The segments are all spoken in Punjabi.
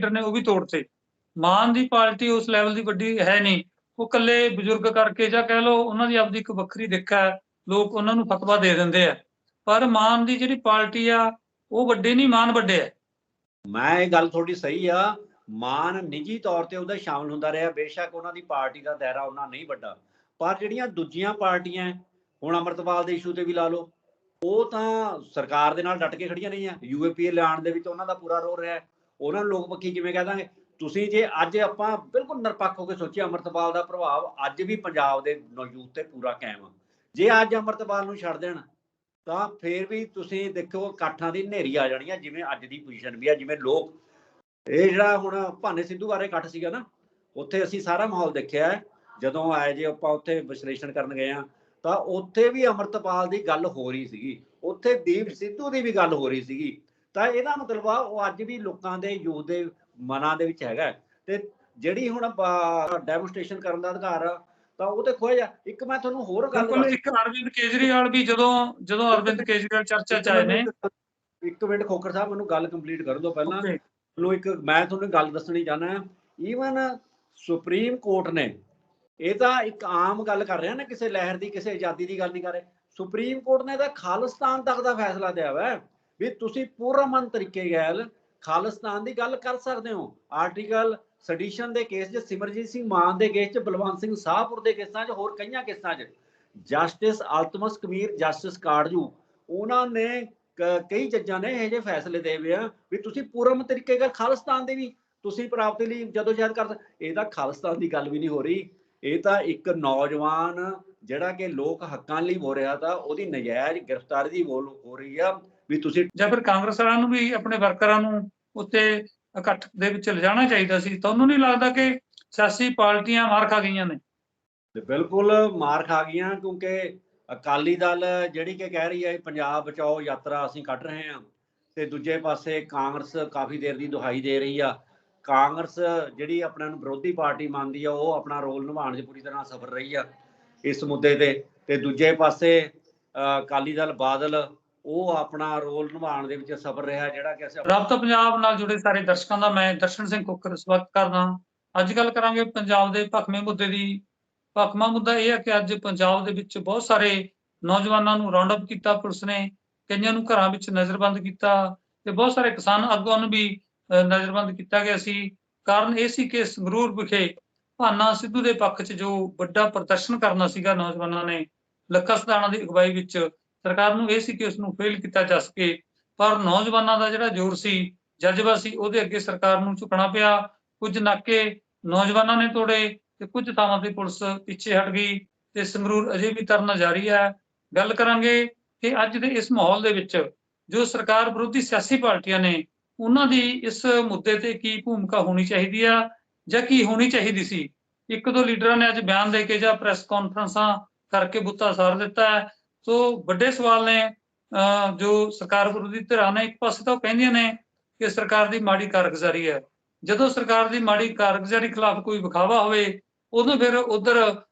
ਲੀਡਰ ਨੇ ਉਹ ਵੀ ਤੋੜਤੇ। ਮਾਨ ਦੀ ਪਾਰਟੀ ਉਸ ਲੈਵਲ ਦੀ ਵੱਡੀ ਹੈ ਨਹੀਂ। ਉਹ ਇਕੱਲੇ ਬਜ਼ੁਰਗ ਕਰਕੇ ਜਾਂ ਕਹਿ ਲਓ ਉਹਨਾਂ ਦੀ ਆਪਦੀ ਇੱਕ ਵੱਖਰੀ ਦਿੱਕਾ ਹੈ, ਲੋਕ ਉਹਨਾਂ ਨੂੰ ਫਤਵਾ ਦੇ ਦਿੰਦੇ ਆ। ਪਰ ਮਾਨ ਦੀ ਜਿਹੜੀ ਪਾਰਟੀ ਆ, ਉਹ ਵੱਡੇ ਨਹੀਂ, ਮਾਨ ਵੱਡੇ ਆ। ਮੈਂ ਇਹ ਗੱਲ ਤੁਹਾਡੀ ਸਹੀ ਆ, ਮਾਨ ਨਿੱਜੀ ਤੌਰ ਤੇ ਉਹਦਾ ਸ਼ਾਮਲ ਹੁੰਦਾ ਰਿਹਾ। ਬੇਸ਼ੱਕ ਉਹਨਾਂ ਦੀ ਪਾਰਟੀ ਦਾ ਦਾਇਰਾ ਉਹਨਾਂ ਨਹੀਂ ਵੱਡਾ। ਪਰ ਜਿਹੜੀਆਂ ਦੂਜੀਆਂ ਪਾਰਟੀਆਂ, ਹੁਣ ਅਮਰਤਪਾਲ ਦੇ ਇਸ਼ੂ ਤੇ ਵੀ ਲਾ ਲਓ, ਉਹ ਤਾਂ ਸਰਕਾਰ ਦੇ ਨਾਲ ਡਟ ਕੇ ਖੜੀਆਂ ਨਹੀਂ ਆ ਯੂਏਪੀਏ ਲਿਆਉਣ ਦੇ ਵਿੱਚ ਉਹਨਾਂ ਦਾ ਪੂਰਾ ਰੋਲ ਰਿਹਾ। ਉਹਨਾਂ ਨੂੰ ਲੋਕ ਪੱਖੀ ਕਿਵੇਂ ਕਹਿ ਦਾਂਗੇ? ਤੁਸੀਂ ਜੇ ਅੱਜ ਆਪਾਂ ਬਿਲਕੁਲ ਨਿਰਪੱਖ ਹੋ ਕੇ ਸੋਚੀਏ ਅਮਰਤਪਾਲ ਦਾ ਪ੍ਰਭਾਵ ਅੱਜ ਵੀ ਪੰਜਾਬ ਦੇ ਨੌਜੂਦ ਤੇ ਪੂਰਾ ਕਾਇਮ ਆ। ਜੇ ਅੱਜ ਅਮਰਤਪਾਲ ਨੂੰ ਛੱਡ ਦੇਣ, ਤਾਂ ਫੇਰ ਵੀ ਤੁਸੀਂ ਦੇਖੋ ਇਕੱਠਾਂ ਦੀ ਹਨੇਰੀ ਆ ਜਾਣੀ ਆ, ਜਿਵੇਂ ਅੱਜ ਦੀ ਪੋਜੀਸ਼ਨ ਵੀ ਆ, ਜਿਵੇਂ ਲੋਕ ਇਹ ਜਿਹੜਾ ਹੁਣ ਭਾਨੇ ਸਿੱਧੂ ਬਾਰੇ ਇਕੱਠ ਸੀਗਾ ਨਾ, ਉੱਥੇ ਅਸੀਂ ਸਾਰਾ ਮਾਹੌਲ ਦੇਖਿਆ ਹੈ। ਜਦੋਂ ਆਏ ਜੇ ਆਪਾਂ ਉੱਥੇ ਵਿਸ਼ਲੇਸ਼ਣ ਕਰਨ ਗਏ ਆ ਤਾਂ ਉੱਥੇ ਵੀ ਅਮਰਤਪਾਲ ਦੀ ਗੱਲ ਹੋ ਰਹੀ ਸੀਗੀ। ਉੱਥੇ ਦੀਪ ਸਿੱਧੂ ਦੀ ਵੀ ਗੱਲ ਹੋ ਰਹੀ ਸੀਗੀ। ਤਾਂ ਇਹਦਾ ਮਤਲਬ ਆ ਉਹ ਅੱਜ ਵੀ ਲੋਕਾਂ ਦੇ ਯੂਥ ਦੇ ਮਨਾਂ ਦੇ ਵਿੱਚ ਹੈਗਾ। ਤੇ ਜਿਹੜੀ ਹੁਣ ਡੈਮੋਨਸਟ੍ਰੇਸ਼ਨ ਕਰਨ ਦਾ ਅਧਿਕਾਰ ਆ ਤਾਂ ਉਹ ਤੇ ਖੋਇਆ ਇੱਕ ਮੈਂ ਤੁਹਾਨੂੰ ਹੋਰ ਗੱਲ ਬਿਲਕੁਲ ਇੱਕ ਅਰਵਿੰਦ ਕੇਜਰੀਵਾਲ ਵੀ ਜਦੋਂ ਜਦੋਂ ਅਰਵਿੰਦ ਕੇਜਰੀਵਾਲ ਚਰਚਾ ਚ ਆਏ ਨੇ। ਇੱਕ ਮਿੰਟ ਖੋਖਰ ਸਾਹਿਬ ਮੈਨੂੰ ਗੱਲ ਕੰਪਲੀਟ ਕਰਨ ਦਿਓ ਪਹਿਲਾਂ। Okay, ਨੂੰ ਇੱਕ ਮੈਂ ਤੁਹਾਨੂੰ ਗੱਲ ਦੱਸਣੀ ਚਾਹਨਾ ਈਵਨ ਸੁਪਰੀਮ ਕੋਰਟ ਨੇ ਇਹ ਤਾਂ ਇੱਕ ਆਮ ਗੱਲ ਕਰ ਰਿਹਾ ਨਾ ਕਿਸੇ ਲਹਿਰ ਦੀ ਕਿਸੇ ਆਜ਼ਾਦੀ ਦੀ ਗੱਲ ਨਹੀਂ ਕਰ ਰਹੇ। ਸੁਪਰੀਮ ਕੋਰਟ ਨੇ ਤਾਂ ਖਾਲਿਸਤਾਨ ਤੱਕ ਦਾ ਫੈਸਲਾ ਦਿਆ ਵਾ। ਵੀ ਤੁਸੀਂ ਪੂਰਮਨ ਤਰੀਕੇ ਨਾਲ ਖਾਲਿਸਤਾਨ ਦੀ ਗੱਲ ਕਰ ਸਕਦੇ ਹੋ। ਆਰਟੀਕਲ ਸੈਡੀਸ਼ਨ ਦੇ ਕੇਸ 'ਚ, ਸਿਮਰਜੀਤ ਸਿੰਘ ਮਾਨ ਦੇ ਕੇਸ 'ਚ, ਬਲਵੰਤ ਸਿੰਘ ਸਾਹਪੁਰ ਦੇ ਕੇਸਾਂ 'ਚ ਹੋਰ ਕਈਆਂ ਕੇਸਾਂ 'ਚ। ਜਸਟਿਸ ਅਲਤਮਸ ਕਬੀਰ ਜਸਟਿਸ ਕਾਰਜੂ, ਉਹਨਾਂ ਨੇ ਕਈ ਜੱਜਾਂ ਨੇ ਇਹ ਜਿਹੇ ਫੈਸਲੇ ਦੇ ਹੋਏ ਆ ਵੀ ਤੁਸੀਂ ਪੂਰਮ ਤਰੀਕੇ ਨਾਲ ਖਾਲਿਸਤਾਨ ਦੇ ਵੀ, ਤੁਸੀਂ ਪ੍ਰਾਪਤੀ ਲਈ ਜਦੋਂ ਯਾਦ ਕਰ ਇਹ ਤਾਂ ਖਾਲਿਸਤਾਨ ਦੀ ਗੱਲ ਵੀ ਨਹੀਂ ਹੋ ਰਹੀ। ਇਹ ਤਾਂ ਇੱਕ ਨੌਜਵਾਨ ਜਿਹੜਾ ਕਿ ਲੋਕ ਹੱਕਾਂ ਲਈ ਹੋ ਰਿਹਾ ਤਾਂ ਉਹਦੀ ਨਜਾਇਜ਼ ਗ੍ਰਿਫਤਾਰੀ ਦੀ ਬੋਲ ਹੋ ਰਹੀ ਆ। ਵੀ ਤੁਸੀਂ ਜਾਂ ਫਿਰ ਕਾਂਗਰਸ ਵਾਲਿਆਂ ਨੂੰ ਵੀ ਆਪਣੇ ਵਰਕਰਾਂ ਨੂੰ ਉੱਤੇ ਇਕੱਠ ਦੇ ਵਿੱਚ ਲਿਜਾਣਾ ਚਾਹੀਦਾ ਸੀ। ਤੁਹਾਨੂੰ ਨਹੀਂ ਲੱਗਦਾ ਕਿ ਸਿਆਸੀ ਪਾਰਟੀਆਂ ਮਾਰ ਖਾ ਗਈਆਂ ਨੇ? ਤੇ ਬਿਲਕੁਲ ਮਾਰ ਖਾ ਗਈਆਂ ਕਿਉਂਕਿ ਅਕਾਲੀ ਦਲ ਜਿਹੜੀ ਕਿ ਕਹਿ ਰਹੀ ਹੈ ਪੰਜਾਬ ਬਚਾਓ ਯਾਤਰਾ ਅਸੀਂ ਕੱਢ ਰਹੇ ਹਾਂ ਤੇ ਦੂਜੇ ਪਾਸੇ ਕਾਂਗਰਸ ਕਾਫੀ ਦੇਰ ਦੀ ਦੁਹਾਈ ਦੇ ਰਹੀ ਆ। ਕਾਂਗਰਸ ਜਿਹੜੀ ਆਪਣਾ ਨੂੰ ਵਿਰੋਧੀ ਪਾਰਟੀ ਮੰਨਦੀ ਆ ਉਹ ਆਪਣਾ ਰੋਲ ਨਿਭਾਉਣ 'ਚ ਪੂਰੀ ਤਰ੍ਹਾਂ ਸਫਲ ਰਹੀ ਆ ਇਸ ਮੁੱਦੇ ਤੇ। ਤੇ ਦੂਜੇ ਪਾਸੇ ਅ, ਅਕਾਲੀ ਦਲ ਬਾਦਲ ਉਹ ਆਪਣਾ ਰੋਲ ਨਿਭਾਉਣ ਦੇ ਵਿੱਚ ਸਫਲ ਰਿਹਾ, ਜਿਹੜਾ ਕਿ ਅਸੀਂ ਰਾਬਤਾ ਪੰਜਾਬ ਨਾਲ ਜੁੜੇ ਸਾਰੇ ਦਰਸ਼ਕਾਂ ਦਾ, ਮੈਂ ਦਰਸ਼ਨ ਸਿੰਘ ਕੁੱਕਰ ਸਵਾਗਤ ਕਰਦਾ। ਅੱਜ ਗੱਲ ਕਰਾਂਗੇ ਪੰਜਾਬ ਦੇ ਭਖਵੇਂ ਮੁੱਦੇ ਦੀ। ਭਖਵਾ ਮੁੱਦਾ ਇਹ ਹੈ ਕਿ ਅੱਜ ਪੰਜਾਬ ਦੇ ਵਿੱਚ ਬਹੁਤ ਸਾਰੇ ਨੌਜਵਾਨਾਂ ਨੂੰ ਰਾਉਂਡ ਅਪ ਕੀਤਾ, ਪੁਲਿਸ ਨੇ ਕਈਆਂ ਨੂੰ ਘਰਾਂ ਵਿੱਚ ਨਜ਼ਰਬੰਦ ਕੀਤਾ ਤੇ ਬਹੁਤ ਸਾਰੇ ਕਿਸਾਨ ਆਗੂਆਂ ਨੂੰ ਵੀ ਨਜ਼ਰਬੰਦ ਕੀਤਾ ਗਿਆ ਸੀ। ਕਾਰਨ ਇਹ ਸੀ ਕਿ ਸੰਗਰੂਰ ਵਿਖੇ ਭਾਨਾ ਸਿੱਧੂ ਦੇ ਪੱਖ 'ਚ ਜੋ ਵੱਡਾ ਪ੍ਰਦਰਸ਼ਨ ਕਰਨਾ ਸੀਗਾ ਨੌਜਵਾਨਾਂ ਨੇ, ਲੱਖਾ ਸਦਾਣਾ ਦੀ ਅਗਵਾਈ ਵਿੱਚ ਸਰਕਾਰ ਨੂੰ ਇਹ ਸੀ ਕਿ ਉਸ ਨੂੰ ਫੇਲ ਕੀਤਾ ਜਾ ਸਕੇ। ਪਰ ਨੌਜਵਾਨਾਂ ਦਾ ਜਿਹੜਾ ਜ਼ੋਰ ਸੀ, ਜਜ਼ਬਾ ਸੀ, ਉਹਦੇ ਅੱਗੇ ਸਰਕਾਰ ਨੂੰ ਝੁਕਣਾ ਪਿਆ। ਕੁਝ ਨਾਕੇ ਨੌਜਵਾਨਾਂ ਨੇ ਤੋੜੇ ਤੇ ਕੁਝ ਥਾਵਾਂ ਤੇ ਪੁਲਿਸ ਪਿੱਛੇ ਹਟ ਗਈ ਤੇ ਸੰਗਰੂਰ ਅਜੇ ਵੀ ਤਰਨਾ ਜਾਰੀ ਹੈ। ਗੱਲ ਕਰਾਂਗੇ ਕਿ ਅੱਜ ਦੇ ਇਸ ਮਾਹੌਲ ਦੇ ਵਿੱਚ ਜੋ ਸਰਕਾਰ ਵਿਰੋਧੀ ਸਿਆਸੀ ਪਾਰਟੀਆਂ ਨੇ, ਉਹਨਾਂ ਦੀ ਇਸ ਮੁੱਦੇ ਤੇ ਕੀ ਭੂਮਿਕਾ ਹੋਣੀ ਚਾਹੀਦੀ ਆ ਜਾਂ ਕੀ ਹੋਣੀ ਚਾਹੀਦੀ ਸੀ? ਇੱਕ ਦੋ ਲੀਡਰਾਂ ਨੇ ਅੱਜ ਬਿਆਨ ਦੇ ਕੇ ਜਾਂ ਪ੍ਰੈਸ ਕਾਨਫਰੰਸਾਂ ਕਰਕੇ ਬੁੱਤਾ ਸਾਰ ਦਿੱਤਾ ਹੈ। ਸੋ ਵੱਡੇ ਸਵਾਲ ਨੇ, ਅਹ, ਜੋ ਸਰਕਾਰ ਵਿਰੋਧੀ ਧਿਰਾਂ ਨੇ, ਇੱਕ ਪਾਸੇ ਤਾਂ ਉਹ ਕਹਿੰਦੀਆਂ ਨੇ ਕਿ ਸਰਕਾਰ ਦੀ ਮਾੜੀ ਕਾਰਗੁਜ਼ਾਰੀ ਹੈ। ਜਦੋਂ ਸਰਕਾਰ ਦੀ ਮਾੜੀ ਕਾਰਗੁਜ਼ਾਰੀ ਖਿਲਾਫ ਕੋਈ ਵਿਖਾਵਾ ਹੋਵੇ, ਉਦੋਂ ਫਿਰ ਉਧਰ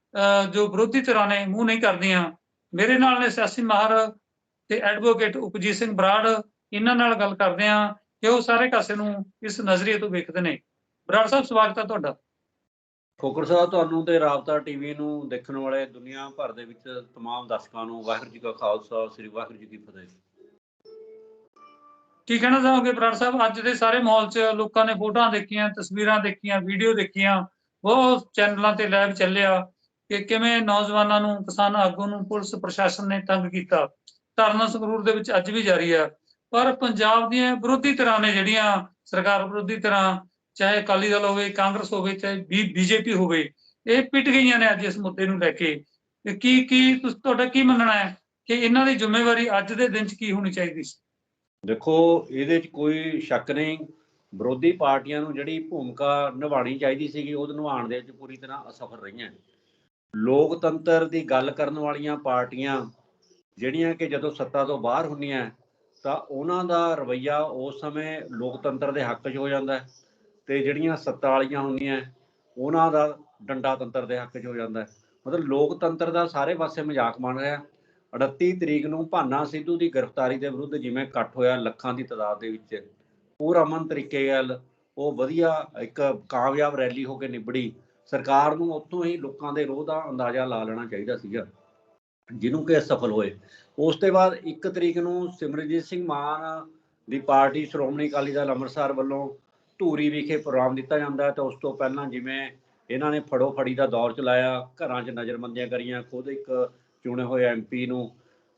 ਜੋ ਵਿਰੋਧੀ ਧਿਰਾਂ ਨੇ, ਮੂੰਹ ਨਹੀਂ ਕਰਦੀਆਂ। ਮੇਰੇ ਨਾਲ ਨੇ ਸਿਆਸੀ ਮਾਹਰ ਤੇ ਐਡਵੋਕੇਟ ਉਪਜੀਤ ਸਿੰਘ ਬਰਾੜ, ਇਹਨਾਂ ਨਾਲ ਗੱਲ ਕਰਦੇ ਆ ਕਿ ਉਹ ਸਾਰੇ ਕਾਸੇ ਨੂੰ ਇਸ ਨਜ਼ਰੀਏ ਤੋਂ ਵੇਖਦੇ ਨੇ। ਬਰਾੜ ਸਾਹਿਬ, ਸਵਾਗਤ ਹੈ ਤੁਹਾਡਾ। ਖੋਕਰ ਸਾਹਿਬ ਤੁਹਾਨੂੰ ਤੇ ਰਾਬਤਾ ਟੀਵੀ ਨੂੰ ਦੇਖਣ ਵਾਲੇ ਦੁਨੀਆ ਭਰ ਦੇ ਵਿੱਚ तमाम ਦਰਸ਼ਕਾਂ ਨੂੰ ਵਾਹਿਗੁਰੂ ਜੀ ਕਾ ਖਾਲਸਾ ਸ੍ਰੀ ਵਾਹਿਗੁਰੂ ਜੀ ਕੀ ਫਤਿਹ ਕੀ ਕਹਿਣਾ ਚਾਹੋਗੇ ਬਰਾੜ ਸਾਹਿਬ ਅੱਜ ਦੇ ਸਾਰੇ ਮਾਹੌਲ 'ਚ ਲੋਕਾਂ ਨੇ ਫੋਟੋਆਂ ਦੇਖੀਆਂ ਤਸਵੀਰਾਂ ਦੇਖੀਆਂ ਵੀਡੀਓ ਦੇਖੀਆਂ ਬਹੁਤ ਚੈਨਲਾਂ ਤੇ ਲਾਈਵ ਚੱਲਿਆ ਕਿ ਕਿਵੇਂ ਨੌਜਵਾਨਾਂ ਨੂੰ ਕਿਸਾਨ ਆਗੂ ਨੂੰ ਪੁਲਿਸ ਪ੍ਰਸ਼ਾਸਨ ਨੇ ਤੰਗ ਕੀਤਾ ਧਰਨਾ ਸੰਗਰੂਰ ਦੇ ਵਿੱਚ ਅੱਜ ਵੀ ਜਾਰੀ ਆ ਪਰ ਪੰਜਾਬ ਦੀਆਂ ਵਿਰੋਧੀ ਧਿਰਾਂ ਨੇ ਜਿਹੜੀਆਂ ਸਰਕਾਰ ਵਿਰੋਧੀ ਧਿਰਾਂ ਚਾਹੇ ਅਕਾਲੀ ਦਲ ਹੋਵੇ, ਕਾਂਗਰਸ ਹੋਵੇ, ਚਾਹੇ ਬੀਜੇਪੀ ਹੋਵੇ, ਇਹ ਪਿੱਟ ਗਈਆਂ ਨੇ ਅੱਜ ਇਸ ਮੁੱਦੇ ਨੂੰ ਲੈ ਕੇ। ਕੀ ਕੀ ਤੁਹਾਡਾ ਕੀ ਮੰਨਣਾ ਹੈ ਕਿ ਇਹਨਾਂ ਦੀ ਜ਼ਿੰਮੇਵਾਰੀ ਅੱਜ ਦੇ ਦਿਨ 'ਚ ਕੀ ਹੋਣੀ ਚਾਹੀਦੀ ਸੀ? ਦੇਖੋ, ਇਹਦੇ 'ਚ ਕੋਈ ਸ਼ੱਕ ਨਹੀਂ। ਵਿਰੋਧੀ ਪਾਰਟੀਆਂ ਨੂੰ ਜਿਹੜੀ ਭੂਮਿਕਾ ਨਿਭਾਉਣੀ ਚਾਹੀਦੀ ਸੀਗੀ, ਉਹ ਨਿਭਾਉਣ ਦੇ ਵਿੱਚ ਪੂਰੀ ਤਰ੍ਹਾਂ ਅਸਫਲ ਰਹੀਆਂ ਲੋਕਤੰਤਰ ਦੀ ਗੱਲ ਕਰਨ ਵਾਲੀਆਂ ਪਾਰਟੀਆਂ, ਜਿਹੜੀਆਂ ਕਿ ਜਦੋਂ ਸੱਤਾ ਤੋਂ ਬਾਹਰ ਹੁੰਦੀਆਂ, ਤਾਂ ਉਹਨਾਂ ਦਾ ਰਵੱਈਆ ਉਸ ਸਮੇਂ ਲੋਕਤੰਤਰ ਦੇ ਹੱਕ 'ਚ ਹੋ ਜਾਂਦਾ ਹੈ। ਤੇ ਜਿਹੜੀਆਂ ਸੱਤਾ ਵਾਲੀਆਂ ਹੁੰਦੀਆਂ ਉਹਨਾਂ ਦਾ ਡੰਡਾ ਤੰਤਰ ਦੇ ਹੱਕ 'ਚ ਹੋ ਜਾਂਦਾ ਹੈ। ਮਤਲਬ ਲੋਕਤੰਤਰ ਦਾ ਸਾਰੇ ਪਾਸੇ ਮਜ਼ਾਕ ਬਣ ਰਿਹਾ 38 ਤਰੀਕ ਨੂੰ ਭਾਨਾ ਸਿੱਧੂ ਦੀ ਗ੍ਰਿਫਤਾਰੀ ਦੇ ਵਿਰੁੱਧ ਜਿਵੇਂ ਇਕੱਠ ਹੋਇਆ ਲੱਖਾਂ ਦੀ ਤਾਦਾਦ ਦੇ ਵਿੱਚ ਪੂਰਾ ਅਮਨ ਤਰੀਕੇ ਨਾਲ ਉਹ ਵਧੀਆ ਇੱਕ ਕਾਮਯਾਬ ਰੈਲੀ ਹੋ ਕੇ ਨਿਬੜੀ। ਸਰਕਾਰ ਨੂੰ ਉੱਥੋਂ ਹੀ ਲੋਕਾਂ ਦੇ ਰੋਹ ਦਾ ਅੰਦਾਜ਼ਾ ਲਾ ਲੈਣਾ ਚਾਹੀਦਾ ਸੀਗਾ, ਜਿਹਨੂੰ ਕਿ ਸਫਲ ਹੋਏ। ਉਸ ਤੋਂ ਬਾਅਦ 1 ਤਰੀਕ ਨੂੰ ਸਿਮਰਜੀਤ ਸਿੰਘ ਮਾਨ ਦੀ ਪਾਰਟੀ ਸ਼੍ਰੋਮਣੀ ਅਕਾਲੀ ਦਲ ਅੰਮ੍ਰਿਤਸਰ ਵੱਲੋਂ ਧੂਰੀ ਵਿਖੇ ਪ੍ਰੋਗਰਾਮ ਦਿੱਤਾ ਜਾਂਦਾ ਹੈ ਤਾਂ ਉਸ ਤੋਂ ਪਹਿਲਾਂ ਜਿਵੇਂ ਇਹਨਾਂ ਨੇ ਫੜੋ ਫੜੀ ਦਾ ਦੌਰ ਚਲਾਇਆ ਘਰਾਂ 'ਚ ਨਜ਼ਰਬੰਦੀਆਂ ਕਰੀਆਂ ਖੁਦ ਇੱਕ ਚੁਣੇ ਹੋਏ ਐਮਪੀ ਨੂੰ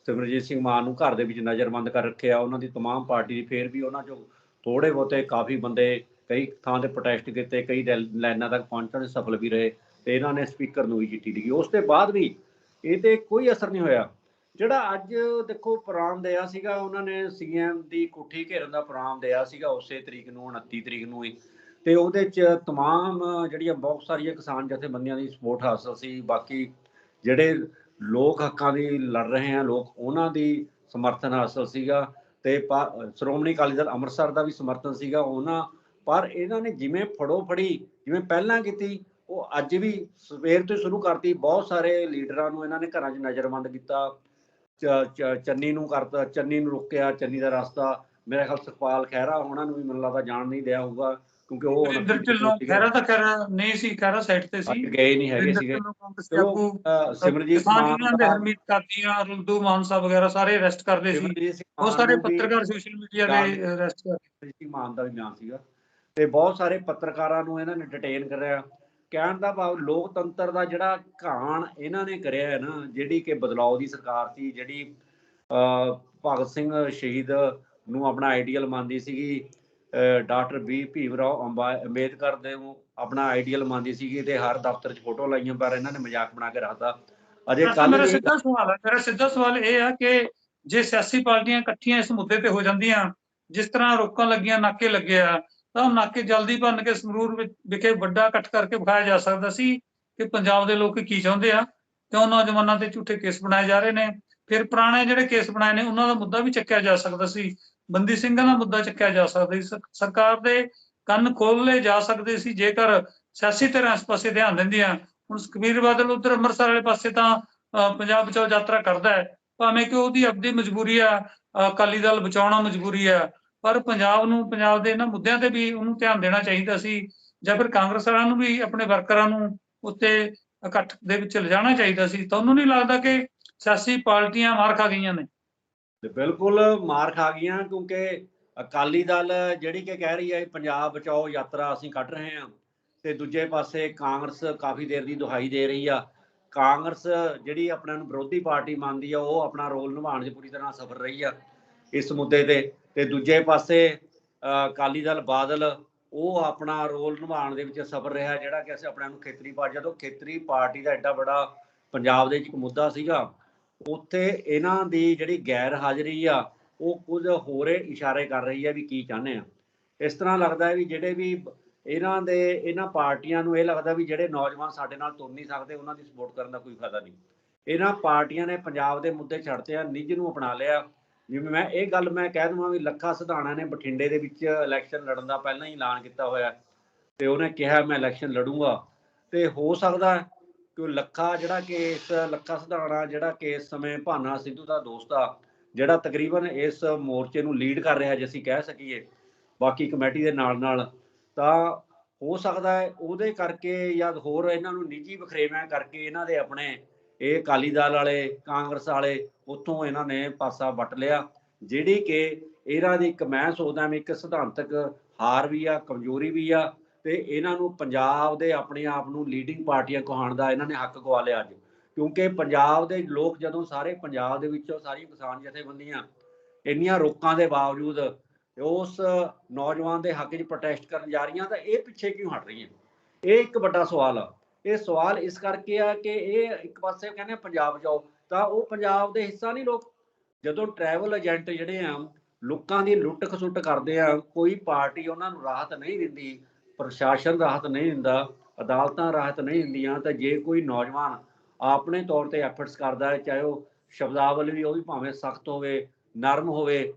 ਸਿਮਰਜੀਤ ਸਿੰਘ ਮਾਨ ਨੂੰ ਘਰ ਦੇ ਵਿੱਚ ਨਜ਼ਰਬੰਦ ਕਰ ਰੱਖਿਆ ਉਹਨਾਂ ਦੀ तमाम ਪਾਰਟੀ ਦੀ ਫੇਰ ਵੀ ਉਹਨਾਂ 'ਚੋਂ ਥੋੜੇ ਬਹੁਤੇ ਕਾਫੀ ਬੰਦੇ ਕਈ ਥਾਂ ਤੇ ਪ੍ਰੋਟੈਸਟ ਕੀਤੇ ਕਈ ਰੈਲ- ਲਾਈਨਾਂ ਤੱਕ ਪਹੁੰਚਣ 'ਚ ਸਫਲ ਵੀ ਰਹੇ ਤੇ ਇਹਨਾਂ ਨੇ ਸਪੀਕਰ ਨੂੰ ਵੀ ਚਿੱਠੀ ਲਿਖੀ ਉਸ ਤੋਂ ਬਾਅਦ ਵੀ ਇਹ ਤੇ ਕੋਈ ਅਸਰ ਨਹੀਂ ਹੋਇਆ ਜਿਹੜਾ ਅੱਜ ਦੇਖੋ ਪ੍ਰੋਗਰਾਮ ਦਿਆ ਸੀਗਾ ਉਹਨਾਂ ਨੇ ਸੀਐਮ ਦੀ ਕੋਠੀ ਘੇਰਨ ਦਾ ਪ੍ਰੋਗਰਾਮ ਦਿਆ ਸੀਗਾ ਉਸੇ ਤਰੀਕ ਨੂੰ 29 ਤਰੀਕ ਨੂੰ ਹੀ ਤੇ ਉਹਦੇ ਚ तमाम ਜਿਹੜੀਆਂ ਬਹੁਤ ਸਾਰੀਆਂ ਕਿਸਾਨ ਜਥੇਬੰਦੀਆਂ ਦੀ ਸਪੋਰਟ ਹਾਸਲ ਸੀ ਬਾਕੀ ਜਿਹੜੇ ਲੋਕ ਹੱਕਾਂ ਦੀ ਲੜ ਰਹੇ ਆ ਲੋਕ ਉਹਨਾਂ ਦੀ ਸਮਰਥਨ ਹਾਸਲ ਸੀਗਾ ਤੇ ਪਾ- ਸ਼੍ਰੋਮਣੀ ਅਕਾਲੀ ਦਲ ਅੰਮ੍ਰਿਤਸਰ ਦਾ ਵੀ ਸਮਰਥਨ ਸੀਗਾ ਉਹਨਾਂ ਪਰ ਇਹਨਾਂ ਨੇ ਜਿਵੇਂ ਫੜੋ ਫੜੀ ਜਿਵੇਂ ਪਹਿਲਾਂ ਕੀਤੀ ਉਹ ਅੱਜ ਵੀ ਸਵੇਰ ਤੋਂ ਹੀ ਸ਼ੁਰੂ ਕਰਤੀ ਬਹੁਤ ਸਾਰੇ ਲੀਡਰਾਂ ਨੂੰ ਇਹਨਾਂ ਨੇ ਘਰਾਂ 'ਚ ਨਜ਼ਰਬੰਦ ਕੀਤਾ ਚ- ਚ- ਚੰਨੀ ਨੂੰ ਕਰਤਾ ਚੰਨੀ ਨੂੰ ਰੋਕਿਆ ਚੰਨੀ ਦਾ ਰਸਤਾ। ਮੇਰੇ ਖਿਆਲ ਸੁਖਪਾਲ ਖਹਿਰਾ ਉਹਨਾਂ ਨੂੰ ਵੀ ਮੈਨੂੰ ਲੱਗਦਾ ਜਾਣ ਨਹੀਂ ਦਿਆ ਹੋਊਗਾ ਕਿਉਂਕਿ ਉਹ ਵਰਿੰਦਰ ਢਿੱਲੋਂ ਖਹਿਰਾ ਤਾਂ ਖਹਿਰਾ ਨਹੀਂ ਸੀ ਖਹਿਰਾ ਸਾਈਡ ਤੇ ਸੀ। ਗਏ ਨਹੀਂ ਹੈਗੇ ਸੀਗੇ। ਸਿਮਰਜੀਤ ਮਾਨ ਦੇ ਹਰਮੀਤ ਕਾਦੀਆਂ ਰੁਲਦੂ ਮਾਨਸਾ ਵਗੈਰਾ ਸਾਰੇ ਅਰੈਸਟ ਕਰਦੇ ਸੀ। ਬਹੁਤ ਸਾਰੇ ਪੱਤਰਕਾਰ ਸੋਸ਼ਲ ਮੀਡੀਆ ਦੇ ਅਰੈਸਟ ਕਰ ਸਿਮਰਜੀਤ ਸਿੰਘ ਮਾਨ ਦਾ ਵੀ ਬਿਆਨ ਸੀਗਾ। ਤੇ ਬਹੁਤ ਸਾਰੇ ਪੱਤਰਕਾਰਾਂ ਨੂੰ ਇਹਨਾਂ ਨੇ ਡਿਟੇਨ ਕਰਿਆ। ਕਹਿਣ ਦਾ ਭਾਵ ਲੋਕਤੰਤਰ ਦਾ ਜਿਹੜਾ ਘਾਣ ਇਹਨਾਂ ਨੇ ਕਰਿਆ ਹੈ ਨਾ ਜਿਹੜੀ ਕਿ ਬਦਲਾਅ ਦੀ ਸਰਕਾਰ ਸੀ ਜਿਹੜੀ ਭਗਤ ਸਿੰਘ ਸ਼ਹੀਦ ਨੂੰ ਆਪਣਾ ਆਈਡੀਅਲ ਮੰਨਦੀ ਸੀਗੀ ਡਾਕਟਰ ਬੀ ਭੀਮਰਾਓ ਅੰਬਾ- ਅੰਬੇਦਕਰ ਦੇ ਆਪਣਾ ਆਈਡੀਅਲ ਮੰਨਦੀ ਸੀਗੀ ਤੇ ਹਰ ਦਫ਼ਤਰ 'ਚ ਫੋਟੋ ਲਾਈਆਂ ਪਰ ਇਹਨਾਂ ਨੇ ਮਜ਼ਾਕ ਬਣਾ ਕੇ ਰੱਖਤਾ। ਅਜੇ ਕੱਲ ਮੇਰਾ ਸਿੱਧਾ ਸਵਾਲ ਹੈ ਮੇਰਾ ਸਿੱਧਾ ਸਵਾਲ ਇਹ ਹੈ ਕਿ ਜੇ ਸਿਆਸੀ ਪਾਰਟੀਆਂ ਇਕੱਠੀਆਂ ਇਸ ਮੁੱਦੇ ਤੇ ਹੋ ਜਾਂਦੀਆਂ ਜਿਸ ਤਰ੍ਹਾਂ ਰੋਕਾਂ ਲੱਗੀਆਂ ਨਾਕੇ ਲੱਗੇ ਆ ਤਾਂ ਉਹ ਨਾਕੇ ਜਲਦੀ ਭੰਨ ਕੇ ਸੰਗਰੂਰ ਵਿਖੇ ਵੱਡਾ ਇਕੱਠ ਕਰਕੇ ਵਿਖਾਇਆ ਜਾ ਸਕਦਾ ਸੀ ਕਿ ਪੰਜਾਬ ਦੇ ਲੋਕ ਕੀ ਚਾਹੁੰਦੇ ਆ ਕਿਉਂ ਨੌਜਵਾਨਾਂ ਤੇ ਝੂਠੇ ਕੇਸ ਬਣਾਏ ਜਾ ਰਹੇ ਨੇ। ਫਿਰ ਪੁਰਾਣੇ ਜਿਹੜੇ ਕੇਸ ਬਣਾਏ ਨੇ, ਉਹਨਾਂ ਦਾ ਮੁੱਦਾ ਵੀ ਚੱਕਿਆ ਜਾ ਸਕਦਾ ਸੀ। ਬੰਦੀ ਸਿੰਘਾਂ ਦਾ ਮੁੱਦਾ ਚੱਕਿਆ ਜਾ ਸਕਦਾ ਸੀ। ਸਰਕਾਰ ਦੇ ਕੰਨ ਖੋਲ੍ਹੇ ਜਾ ਸਕਦੇ ਸੀ, ਜੇਕਰ ਸਿਆਸੀ ਧਿਰਾਂ ਇਸ ਪਾਸੇ ਧਿਆਨ ਦਿੰਦੀਆਂ। ਹੁਣ ਸੁਖਬੀਰ ਬਾਦਲ ਉਧਰ ਅੰਮ੍ਰਿਤਸਰ ਵਾਲੇ ਪਾਸੇ ਤਾਂ, ਅਹ, ਪੰਜਾਬ ਬਚਾਓ ਯਾਤਰਾ ਕਰਦਾ ਹੈ। ਭਾਵੇਂ ਕਿ ਉਹਦੀ ਆਪਣੀ ਮਜਬੂਰੀ ਆ ਅਕਾਲੀ ਦਲ ਬਚਾਉਣਾ ਮਜਬੂਰੀ ਆ ਪਰ ਪੰਜਾਬ ਨੂੰ, ਪੰਜਾਬ ਦੇ ਇਹਨਾਂ ਮੁੱਦਿਆਂ ਤੇ ਵੀ ਉਹਨੂੰ ਧਿਆਨ ਦੇਣਾ ਚਾਹੀਦਾ ਸੀ ਜਾਂ ਫਿਰ ਕਾਂਗਰਸ ਵਾਲਿਆਂ ਨੂੰ ਵੀ ਆਪਣੇ ਵਰਕਰਾਂ ਨੂੰ ਉੱਤੇ ਇਕੱਠ ਦੇ ਵਿੱਚ ਲਿਜਾਣਾ ਚਾਹੀਦਾ ਸੀ। ਤੁਹਾਨੂੰ ਨਹੀਂ ਲੱਗਦਾ ਕਿ ਸਿਆਸੀ ਪਾਰਟੀਆਂ ਮਾਰ ਖਾ ਗਈਆਂ ਨੇ? ਤੇ ਬਿਲਕੁਲ ਮਾਰ ਖਾ ਗਈਆਂ ਕਿਉਂਕਿ ਅਕਾਲੀ ਦਲ ਜਿਹੜੀ ਕਿ ਕਹਿ ਰਹੀ ਹੈ ਪੰਜਾਬ ਬਚਾਓ ਯਾਤਰਾ ਅਸੀਂ ਕੱਢ ਰਹੇ ਹਾਂ ਤੇ ਦੂਜੇ ਪਾਸੇ ਕਾਂਗਰਸ ਕਾਫੀ ਦੇਰ ਦੀ ਦੁਹਾਈ ਦੇ ਰਹੀ ਆ। ਕਾਂਗਰਸ ਜਿਹੜੀ ਆਪਣਾ ਨੂੰ ਵਿਰੋਧੀ ਪਾਰਟੀ ਮੰਨਦੀ ਆ, ਉਹ ਆਪਣਾ ਰੋਲ ਨਿਭਾਉਣ 'ਚ ਪੂਰੀ ਤਰ੍ਹਾਂ ਸਫਲ ਰਹੀ ਆ ਇਸ ਮੁੱਦੇ ਤੇ। ਤੇ ਦੂਜੇ ਪਾਸੇ ਅਕਾਲੀ ਦਲ ਬਾਦਲ, ਉਹ ਆਪਣਾ ਰੋਲ ਨਿਭਾਉਣ ਦੇ ਵਿੱਚ ਸਫਲ ਰਿਹਾ, ਜਿਹੜਾ ਕਿ ਅਸੀਂ ਆਪਣੇ ਨੂੰ ਖੇਤਰੀ ਪਾਰਟੀ ਜਦੋਂ ਖੇਤਰੀ ਪਾਰਟੀ ਦਾ ਐਡਾ ਬੜਾ ਪੰਜਾਬ ਦੇ ਵਿੱਚ ਇੱਕ ਮੁੱਦਾ ਸੀਗਾ, ਉੱਥੇ ਇਹਨਾਂ ਦੀ ਜਿਹੜੀ ਗੈਰ ਹਾਜ਼ਰੀ ਆ, ਉਹ ਕੁਝ ਹੋਰੇ ਇਸ਼ਾਰੇ ਕਰ ਰਹੀ ਹੈ ਵੀ ਕੀ ਚਾਹੁੰਦੇ ਆ। ਇਸ ਤਰ੍ਹਾਂ ਲੱਗਦਾ ਹੈ ਵੀ ਜਿਹੜੇ ਵੀ ਇਹਨਾਂ ਦੇ, ਇਹਨਾਂ ਪਾਰਟੀਆਂ ਨੂੰ ਇਹ ਲੱਗਦਾ ਵੀ ਜਿਹੜੇ ਨੌਜਵਾਨ ਸਾਡੇ ਨਾਲ ਤੁਰ ਨਹੀਂ ਸਕਦੇ, ਉਹਨਾਂ ਦੀ ਸਪੋਰਟ ਕਰਨ ਦਾ ਕੋਈ ਫਾਇਦਾ ਨਹੀਂ। ਇਹਨਾਂ ਪਾਰਟੀਆਂ ਨੇ ਪੰਜਾਬ ਦੇ ਮੁੱਦੇ ਛੱਡਤੇ ਆ, ਨਿੱਜ ਨੂੰ ਅਪਣਾ ਲਿਆ। ਜਿਵੇਂ ਮੈਂ ਇਹ ਗੱਲ ਮੈਂ ਕਹਿ ਦਵਾਂ ਵੀ ਲੱਖਾ ਸਿਧਾਣਾ ਨੇ ਬਠਿੰਡੇ ਦੇ ਵਿੱਚ ਇਲੈਕਸ਼ਨ ਲੜਨ ਦਾ ਪਹਿਲਾਂ ਹੀ ਐਲਾਨ ਕੀਤਾ ਹੋਇਆ ਤੇ ਉਹਨੇ ਕਿਹਾ ਮੈਂ ਇਲੈਕਸ਼ਨ ਲੜੂੰਗਾ ਤੇ ਹੋ ਸਕਦਾ ਹੈ ਕਿ ਲੱਖਾ ਜਿਹੜਾ ਕੇਸ, ਲੱਖਾ ਸਿਧਾਣਾ ਜਿਹੜਾ ਕਿ ਇਸ ਸਮੇਂ ਭਾਨਾ ਸਿੱਧੂ ਦਾ ਦੋਸਤ ਆ, ਜਿਹੜਾ ਤਕਰੀਬਨ ਇਸ ਮੋਰਚੇ ਨੂੰ ਲੀਡ ਕਰ ਰਿਹਾ ਜੇ ਅਸੀਂ ਕਹਿ ਸਕੀਏ, ਬਾਕੀ ਕਮੇਟੀ ਦੇ ਨਾਲ ਨਾਲ, ਤਾਂ ਹੋ ਸਕਦਾ ਹੈ ਉਹਦੇ ਕਰਕੇ ਜਾਂ ਹੋਰ ਇਹਨਾਂ ਨੂੰ ਨਿੱਜੀ ਵਖਰੇਵਿਆਂ ਕਰਕੇ ਇਹਨਾਂ ਦੇ ਆਪਣੇ ਇਹ ਅਕਾਲੀ ਦਲ ਵਾਲੇ, ਕਾਂਗਰਸ ਵਾਲੇ ਉੱਥੋਂ ਇਹਨਾਂ ਨੇ ਪਾਸਾ ਵੱਟ ਲਿਆ, ਜਿਹੜੀ ਕਿ ਇਹਨਾਂ ਦੀ ਇੱਕ ਮੈਂ ਸੋਚਦਾ ਮੈਂ ਇੱਕ ਸਿਧਾਂਤਕ ਹਾਰ ਵੀ ਆ, ਕਮਜ਼ੋਰੀ ਵੀ ਆ, ਤੇ ਇਹਨਾਂ ਨੂੰ ਪੰਜਾਬ ਦੇ ਆਪਣੇ ਆਪ ਨੂੰ ਲੀਡਿੰਗ ਪਾਰਟੀਆਂ ਕਹਾਉਣ ਦਾ ਇਹਨਾਂ ਨੇ ਹੱਕ ਗਵਾ ਲਿਆ ਅੱਜ। ਕਿਉਂਕਿ ਪੰਜਾਬ ਦੇ ਲੋਕ ਜਦੋਂ ਸਾਰੇ ਪੰਜਾਬ ਦੇ ਵਿੱਚੋਂ ਸਾਰੀਆਂ ਕਿਸਾਨ ਜਥੇਬੰਦੀਆਂ ਇੰਨੀਆਂ ਰੋਕਾਂ ਦੇ ਬਾਵਜੂਦ ਉਸ ਨੌਜਵਾਨ ਦੇ ਹੱਕ 'ਚ ਪ੍ਰੋਟੈਸਟ ਕਰਨ ਜਾ ਰਹੀਆਂ ਤਾਂ ਇਹ ਪਿੱਛੇ ਕਿਉਂ ਹਟ ਰਹੀਆਂ? ਇਹ ਇੱਕ ਵੱਡਾ ਸਵਾਲ ਆ। ਇਹ ਸਵਾਲ ਇਸ ਕਰਕੇ ਆ ਕਿ ਇਹ ਇੱਕ ਪਾਸੇ ਕਹਿੰਦੇ ਪੰਜਾਬ ਜਾਓ। ਤਾਂ ਉਹ ਪੰਜਾਬ ਦੇ ਹਿੱਸਾ ਨਹੀਂ ਲੋਕ। ਜਦੋਂ ਟਰੈਵਲ ਏਜੰਟ ਜਿਹੜੇ ਆ ਲੋਕਾਂ ਦੀ ਲੁੱਟ ਖਸੁੱਟ ਕਰਦੇ ਆ ਕੋਈ ਪਾਰਟੀ ਉਹਨਾਂ ਨੂੰ ਰਾਹਤ ਨਹੀਂ ਦਿੰਦੀ ਪ੍ਰਸ਼ਾਸਨ ਰਾਹਤ ਨਹੀਂ ਦਿੰਦਾ ਅਦਾਲਤਾਂ ਰਾਹਤ ਨਹੀਂ ਦਿੰਦੀਆਂ ਤਾਂ ਜੇ ਕੋਈ ਨੌਜਵਾਨ ਆਪਣੇ ਤੌਰ ਤੇ ਐਫਰਟਸ ਕਰਦਾ ਹੈ ਚਾਹੇ ਉਹ ਸ਼ਬਦਾਵਲੀ ਵੀ ਉਹ ਵੀ ਭਾਵੇਂ ਸਖਤ ਹੋਵੇ ਨਰਮ ਹੋਵੇ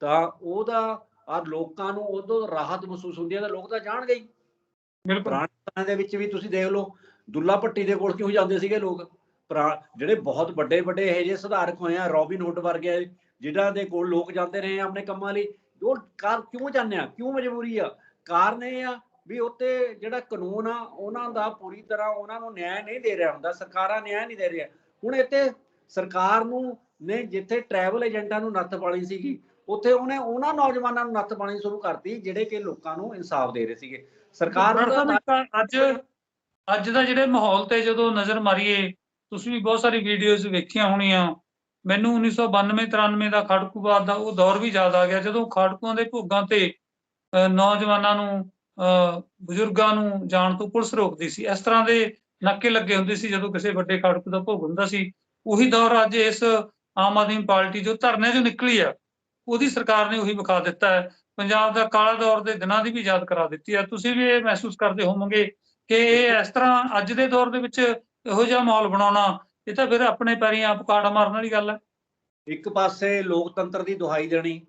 ਤਾਂ ਉਹਦਾ ਆ ਲੋਕਾਂ ਨੂੰ ਉਦੋਂ ਰਾਹਤ ਮਹਿਸੂਸ ਹੁੰਦੀ ਹੈ ਤਾਂ ਲੋਕ ਤਾਂ ਜਾਣਗੇ ਹੀ। ਬਿਲਕੁਲ। ਦੇ ਵਿੱਚ ਵੀ ਤੁਸੀਂ ਦੇਖ ਲਓ ਦੁੱਲਾ ਭੱਟੀ ਦੇ ਕੋਲ ਕਿਉਂ ਜਾਂਦੇ ਸੀਗੇ ਲੋਕ? ਜਿਹੜੇ ਬਹੁਤ ਵੱਡੇ ਵੱਡੇ ਇਹ ਜਿਹੇ ਸੁਧਾਰਕ ਹੋਏ ਆ ਰੋਬਿਨ ਹੁੱਡ ਵਰਗੇ ਜਿਨ੍ਹਾਂ ਦੇ ਕੋਲ ਲੋਕ ਜਾਂਦੇ ਰਹੇ ਆ ਆਪਣੇ ਕੰਮਾਂ ਲਈ ਉਹ ਕਾਰ ਕਿਉਂ ਜਾਂਦੇ ਆ? ਕਿਉਂ ਮਜਬੂਰੀ ਆ? ਕਾਰਨ ਇਹ ਆ ਵੀ ਉੱਤੇ ਜਿਹੜਾ ਕਾਨੂੰਨ ਆ ਉਹਨਾਂ ਦਾ ਪੂਰੀ ਤਰ੍ਹਾਂ ਉਹਨਾਂ ਨੂੰ ਨਿਆਂ ਨਹੀਂ ਦੇ ਰਿਹਾ ਹੁੰਦਾ ਸਰਕਾਰਾਂ ਨਿਆਂ ਨਹੀਂ ਦੇ ਰਹੀਆਂ। ਹੁਣ ਇੱਥੇ ਸਰਕਾਰ ਨੂੰ ਨੇ ਜਿੱਥੇ ਟਰੈਵਲ ਏਜੰਟਾਂ ਨੂੰ ਨੱਥ ਪਾਣੀ ਸੀਗੀ ਉੱਥੇ ਉਹਨੇ ਉਹਨਾਂ ਨੌਜਵਾਨਾਂ ਨੂੰ ਨੱਥ ਪਾਣੀ ਸ਼ੁਰੂ ਕਰਤੀ ਜਿਹੜੇ ਕਿ ਲੋਕਾਂ ਨੂੰ ਇਨਸਾਫ ਦੇ ਰਹੇ ਸੀਗੇ। ਸਰਕਾਰ ਅੱਜ ਅੱਜ ਦਾ ਜਿਹੜੇ ਮਾਹੌਲ ਤੇ ਜਦੋਂ ਨਜ਼ਰ ਮਾਰੀਏ ਤੁਸੀਂ ਵੀ ਬਹੁਤ ਸਾਰੀ ਵੀਡੀਓਜ਼ ਵੇਖੀਆਂ ਹੋਣੀਆਂ। ਮੈਨੂੰ 1992 93 ਦਾ ਖੜਕੂਵਾਦ ਦਾ ਉਹ ਦੌਰ ਵੀ ਯਾਦ ਆ ਗਿਆ, ਜਦੋਂ ਖੜਕੂਆਂ ਦੇ ਭੋਗਾਂ ਤੇ ਨੌਜਵਾਨਾਂ ਨੂੰ ਬਜ਼ੁਰਗਾਂ ਨੂੰ ਜਾਣ ਤੋਂ ਪੁਲਿਸ ਰੋਕਦੀ ਸੀ। ਇਸ ਤਰ੍ਹਾਂ ਦੇ ਨਾਕੇ ਲੱਗੇ ਹੁੰਦੇ ਸੀ ਜਦੋਂ ਕਿਸੇ ਵੱਡੇ ਖੜਕੂ ਦਾ ਭੋਗ ਹੁੰਦਾ ਸੀ। ਉਹੀ ਦੌਰ ਅੱਜ ਇਸ ਆਮ ਆਦਮੀ ਪਾਰਟੀ ਜੋ ਧਰਨੇ ਚੋਂ ਨਿਕਲੀ ਆ, ਉਹਦੀ ਸਰਕਾਰ ਨੇ ਉਹੀ ਵਿਖਾ ਦਿੱਤਾ ਹੈ। ਪੰਜਾਬ ਦਾ ਕਾਲਾ ਦੌਰ ਦੇ ਦਿਨਾਂ ਦੀ ਵੀ ਯਾਦ ਕਰਾ ਦਿੱਤੀ ਹੈ। ਤੁਸੀਂ ਵੀ ਇਹ ਮਹਿਸੂਸ ਕਰਦੇ ਹੋਵੋਗੇ ਕਿ ਇਹ ਇਸ ਤਰ੍ਹਾਂ ਅੱਜ ਦੇ ਦੌਰ ਦੇ ਵਿੱਚ ਇਹੋ ਜਿਹਾ ਮਾਹੌਲ ਬਣਾਉਣਾ ਇਹ ਤਾਂ ਫਿਰ ਆਪਣੇ ਪੈਰੀਂ ਆਪ ਕਾੜ ਮਾਰਨ ਵਾਲੀ ਗੱਲ ਹੈ। ਇੱਕ ਪਾਸੇ ਲੋਕਤੰਤਰ ਦੀ ਦੁਹਾਈ ਦੇਣੀ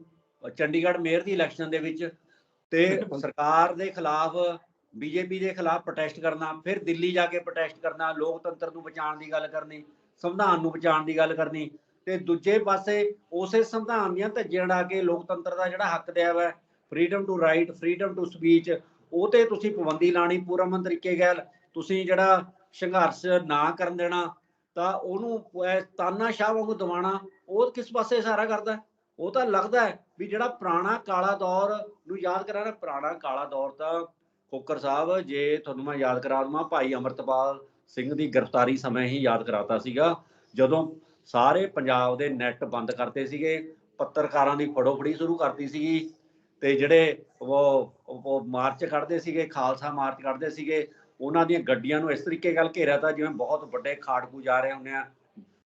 ਚੰਡੀਗੜ੍ਹ ਮੇਅਰ ਦੀ ਇਲੈਕਸ਼ਨ ਦੇ ਵਿੱਚ ਤੇ ਸਰਕਾਰ ਦੇ ਖਿਲਾਫ ਬੀਜੇਪੀ ਦੇ ਖਿਲਾਫ ਪ੍ਰੋਟੈਸਟ ਕਰਨਾ ਫਿਰ ਦਿੱਲੀ ਜਾ ਕੇ ਪ੍ਰੋਟੈਸਟ ਕਰਨਾ ਲੋਕਤੰਤਰ ਨੂੰ ਬਚਾਉਣ ਦੀ ਗੱਲ ਕਰਨੀ ਸੰਵਿਧਾਨ ਨੂੰ ਬਚਾਉਣ ਦੀ ਗੱਲ ਕਰਨੀ ਤੇ ਦੂਜੇ ਪਾਸੇ ਉਸੇ ਸੰਵਿਧਾਨ ਦੀਆਂ ਧੱਜੀਆਂ ਢਾ ਕੇ ਲੋਕਤੰਤਰ ਦਾ ਜਿਹੜਾ ਹੱਕ ਦਿਆ ਹੋਇਆ freedom to right freedom to speech ਉਹ ਤੇ ਤੁਸੀਂ ਪਾਬੰਦੀ ਲਾਣੀ ਪੂਰਾ ਮੰਨ ਤਰੀਕੇ ਗੈਲ ਤੁਸੀਂ ਜਿਹੜਾ ਸੰਘਰਸ਼ ਨਾ ਕਰਨ ਦੇਣਾ, ਤਾਂ ਉਹਨੂੰ ਐ ਵਾਂਗੂ ਦਵਾਣਾ ਉਹ ਕਿਸ ਪਾਸੇ ਇਸ਼ਾਰਾ ਕਰਦਾ? ਉਹ ਤਾਂ ਲੱਗਦਾ ਹੈ ਵੀ ਜਿਹੜਾ ਪੁਰਾਣਾ ਕਾਲਾ ਦੌਰ ਨੂੰ ਯਾਦ ਕਰਾਣਾ ਪੁਰਾਣਾ ਕਾਲਾ ਦੌਰ ਤਾਂ ਖੋਕਰ ਸਾਹਿਬ, ਜੇ ਤੁਹਾਨੂੰ ਮੈਂ ਯਾਦ ਕਰਾ ਦਵਾਂ, ਭਾਈ ਅਮਰਤਪਾਲ ਸਿੰਘ ਦੀ ਗ੍ਰਿਫਤਾਰੀ ਸਮੇਂ ਹੀ ਯਾਦ ਕਰਾਤਾ ਸੀਗਾ, ਜਦੋਂ ਸਾਰੇ ਪੰਜਾਬ ਦੇ ਨੈੱਟ ਬੰਦ ਕਰਤੇ ਸੀਗੇ, ਪੱਤਰਕਾਰਾਂ ਦੀ ਫੜੋਫੜੀ ਸ਼ੁਰੂ ਕਰਤੀ ਸੀਗੀ, ਤੇ ਜਿਹੜੇ ਉਹ ਉਹ ਮਾਰਚ ਕੱਢਦੇ ਸੀਗੇ, ਖਾਲਸਾ ਮਾਰਚ ਕੱਢਦੇ ਸੀਗੇ ਉਹਨਾਂ ਦੀਆਂ ਗੱਡੀਆਂ ਨੂੰ ਇਸ ਤਰੀਕੇ ਨਾਲ ਘੇਰਿਆ ਤਾਂ ਜਿਵੇਂ ਬਹੁਤ ਵੱਡੇ ਖਾੜਕੂ ਜਾ ਰਹੇ ਹੁੰਦੇ ਆ